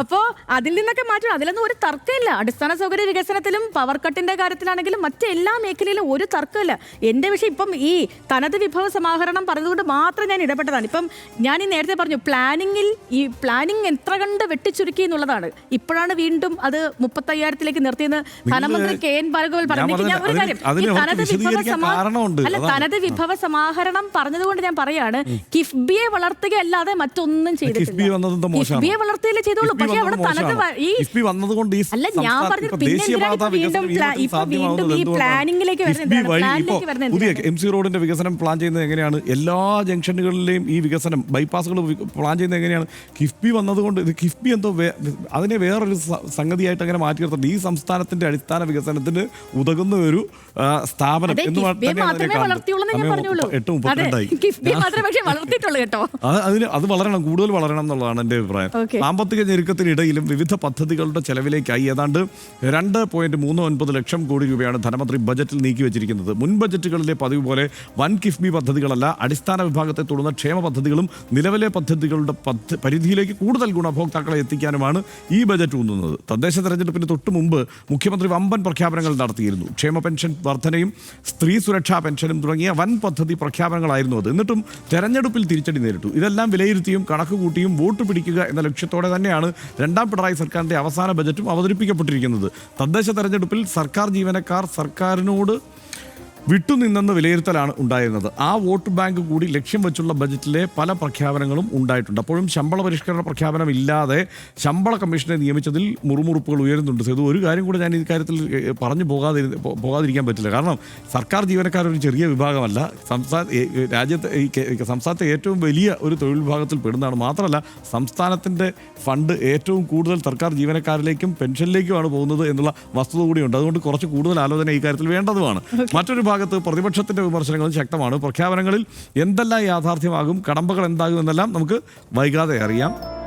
അപ്പോൾ അതിൽ നിന്നൊക്കെ മാറ്റണം. അതിലൊന്നും ഒരു തർക്കമില്ല. അടിസ്ഥാന സൗകര്യ വികസനത്തിലും പവർ കട്ടിന്റെ കാര്യത്തിലാണെങ്കിലും മറ്റെല്ലാ മേഖലയിലും ഒരു തർക്കമില്ല. എന്റെ വിഷയം ഇപ്പം ഈ തനത് വിഭവ സമാഹരണം പറഞ്ഞതുകൊണ്ട് മാത്രം ഞാൻ ഇടപെട്ടതാണ്. ഇപ്പം ഞാൻ ഈ നേരത്തെ പറഞ്ഞു പ്ലാനിങ്ങിൽ ഈ പ്ലാനിങ് എത്ര കണ്ട് വെട്ടിച്ചുരുക്കി എന്നുള്ളതാണ്. ഇപ്പോഴാണ് വീണ്ടും അത് മുപ്പത്തയ്യായിരത്തിലേക്ക് നിർത്തിയെന്ന് ധനമന്ത്രി കെ എൻ ഞാൻ പറഞ്ഞു ഞാൻ ഒരു കാര്യം. അതിന് ഈ തനത് വിഭവ അല്ല. തനത് വിഭവ സമാഹരണം പറഞ്ഞതുകൊണ്ട് ഞാൻ പറയാണ് കിഫ്ബിയെ വളർത്തുകയല്ലാതെ മറ്റൊന്നും ചെയ്തിട്ടില്ല. കിഫ്ബിയെ വളർത്തുകയല്ലേ ചെയ്തു ചെയ്തോളൂ. അവിടെ ഈ വന്നതുകൊണ്ട് ഈ അല്ല ഞാൻ പിന്നെ വീണ്ടും ഈ ഇപ്പൊ വീണ്ടും? പ്ലാനിങ്ങിലേക്ക് വരുന്നത് പുതിയ എം സി റോഡിന്റെ വികസനം പ്ലാൻ ചെയ്യുന്നത് എങ്ങനെയാണ്? എല്ലാ ജംഗ്ഷനുകളിലെയും ഈ വികസനം ബൈപ്പാസുകൾ പ്ലാൻ ചെയ്യുന്നത് എങ്ങനെയാണ്? കിഫ്ബി വന്നതുകൊണ്ട് ഇത് കിഫ്ബി എന്തോ അതിനെ വേറൊരു സംഗതിയായിട്ട് അങ്ങനെ മാറ്റി നിർത്തുന്നുണ്ട് ഈ സംസ്ഥാനത്തിന്റെ അടിസ്ഥാന വികസനത്തിന് ഉതകുന്ന ഒരു സ്ഥാപനം എന്ന് അതിനെ എട്ട് മുപ്പത്തിരണ്ടായി അത് അതിന് അത് വളരണം കൂടുതൽ വളരണം എന്നുള്ളതാണ് എന്റെ അഭിപ്രായം. സാമ്പത്തിക ഞെരുക്കത്തിനിടയിലും വിവിധ പദ്ധതികളുടെ ചെലവിലേക്കായി ഏതാണ്ട് രണ്ട് പോയിന്റ് മൂന്ന് ഒൻപത് ലക്ഷം കോടി രൂപയാണ് ധനമന്ത്രി ബജറ്റിൽ നീക്കി വെച്ചിരിക്കുന്നത്. മുൻ ബജറ്റുകളിലെ പതിവ് പോലെ വൻ കിഫ്ബി പദ്ധതികളല്ല അടിസ്ഥാന വിഭാഗത്തെ തുടർന്ന ക്ഷേമ പദ്ധതികളും നിലവിലെ പദ്ധതികളുടെ പദ്ധ- പരിധിയിലേക്ക് കൂടുതൽ ഗുണഭോക്താക്കളെ എത്തിക്കാനുമാണ് ഈ ബജറ്റ് ഊന്നുന്നത്. തദ്ദേശ തെരഞ്ഞെടുപ്പിന് തൊട്ട് മുമ്പ് മുഖ്യമന്ത്രി വമ്പൻ പ്രഖ്യാപനങ്ങൾ നടത്തിയിരുന്നു. ക്ഷേമ പെൻഷൻ വർധനയും സ്ത്രീ സുരക്ഷാ പെൻഷനും തുടങ്ങിയ വൻ പദ്ധതി പ്രഖ്യാപനങ്ങളായിരുന്നു അത്. എന്നിട്ടും തെരഞ്ഞെടുപ്പിൽ തിരിച്ചടി നേരിട്ടു. ഇതെല്ലാം വിലയിരുത്തിയും കണക്ക് കൂട്ടിയും വോട്ട് പിടിക്കുക എന്ന ലക്ഷ്യത്തോടെ തന്നെയാണ് രണ്ടാം പിണറായി സർക്കാരിന്റെ അവസാന ബജറ്റും അവതരിപ്പിക്കപ്പെട്ടിരിക്കുന്നത്. തദ്ദേശ തെരഞ്ഞെടുപ്പിൽ സർക്കാർ ജീവനക്കാർ സർക്കാരിനോട് വിട്ടുനിന്നെന്ന് വിലയിരുത്തലാണ് ഉണ്ടായിരുന്നത്. ആ വോട്ട് ബാങ്ക് കൂടി ലക്ഷ്യം വെച്ചുള്ള ബജറ്റിലെ പല പ്രഖ്യാപനങ്ങളും ഉണ്ടായിട്ടുണ്ട്. അപ്പോഴും ശമ്പള പരിഷ്കരണ പ്രഖ്യാപനം ഇല്ലാതെ ശമ്പള കമ്മീഷനെ നിയമിച്ചതിൽ മുറുമുറുപ്പുകൾ ഉയരുന്നുണ്ട്. സേതു ഒരു കാര്യം കൂടെ ഞാൻ ഈ കാര്യത്തിൽ പറഞ്ഞു പോകാതി പോകാതിരിക്കാൻ പറ്റില്ല. കാരണം സർക്കാർ ജീവനക്കാർ ഒരു ചെറിയ വിഭാഗമല്ല. സംസ്ഥാന രാജ്യത്തെ സംസ്ഥാനത്തെ ഏറ്റവും വലിയ ഒരു തൊഴിൽ വിഭാഗത്തിൽ പെടുന്നതാണ്. മാത്രമല്ല സംസ്ഥാനത്തിന്റെ ഫണ്ട് ഏറ്റവും കൂടുതൽ സർക്കാർ ജീവനക്കാരിലേക്കും പെൻഷനിലേക്കുമാണ് പോകുന്നത് എന്നുള്ള വസ്തുത കൂടിയുണ്ട്. അതുകൊണ്ട് കുറച്ച് കൂടുതൽ ആലോചന ഈ കാര്യത്തിൽ വേണ്ടതുമാണ്. മറ്റൊരു ഭാഗത്ത് പ്രതിപക്ഷത്തിന്റെ വിമർശനങ്ങളും ശക്തമാണ്. പ്രഖ്യാപനങ്ങളിൽ എന്തെല്ലാം യാഥാർത്ഥ്യമാകും കടമ്പകൾ എന്താകും എന്നെല്ലാം നമുക്ക് വൈകാതെ അറിയാം.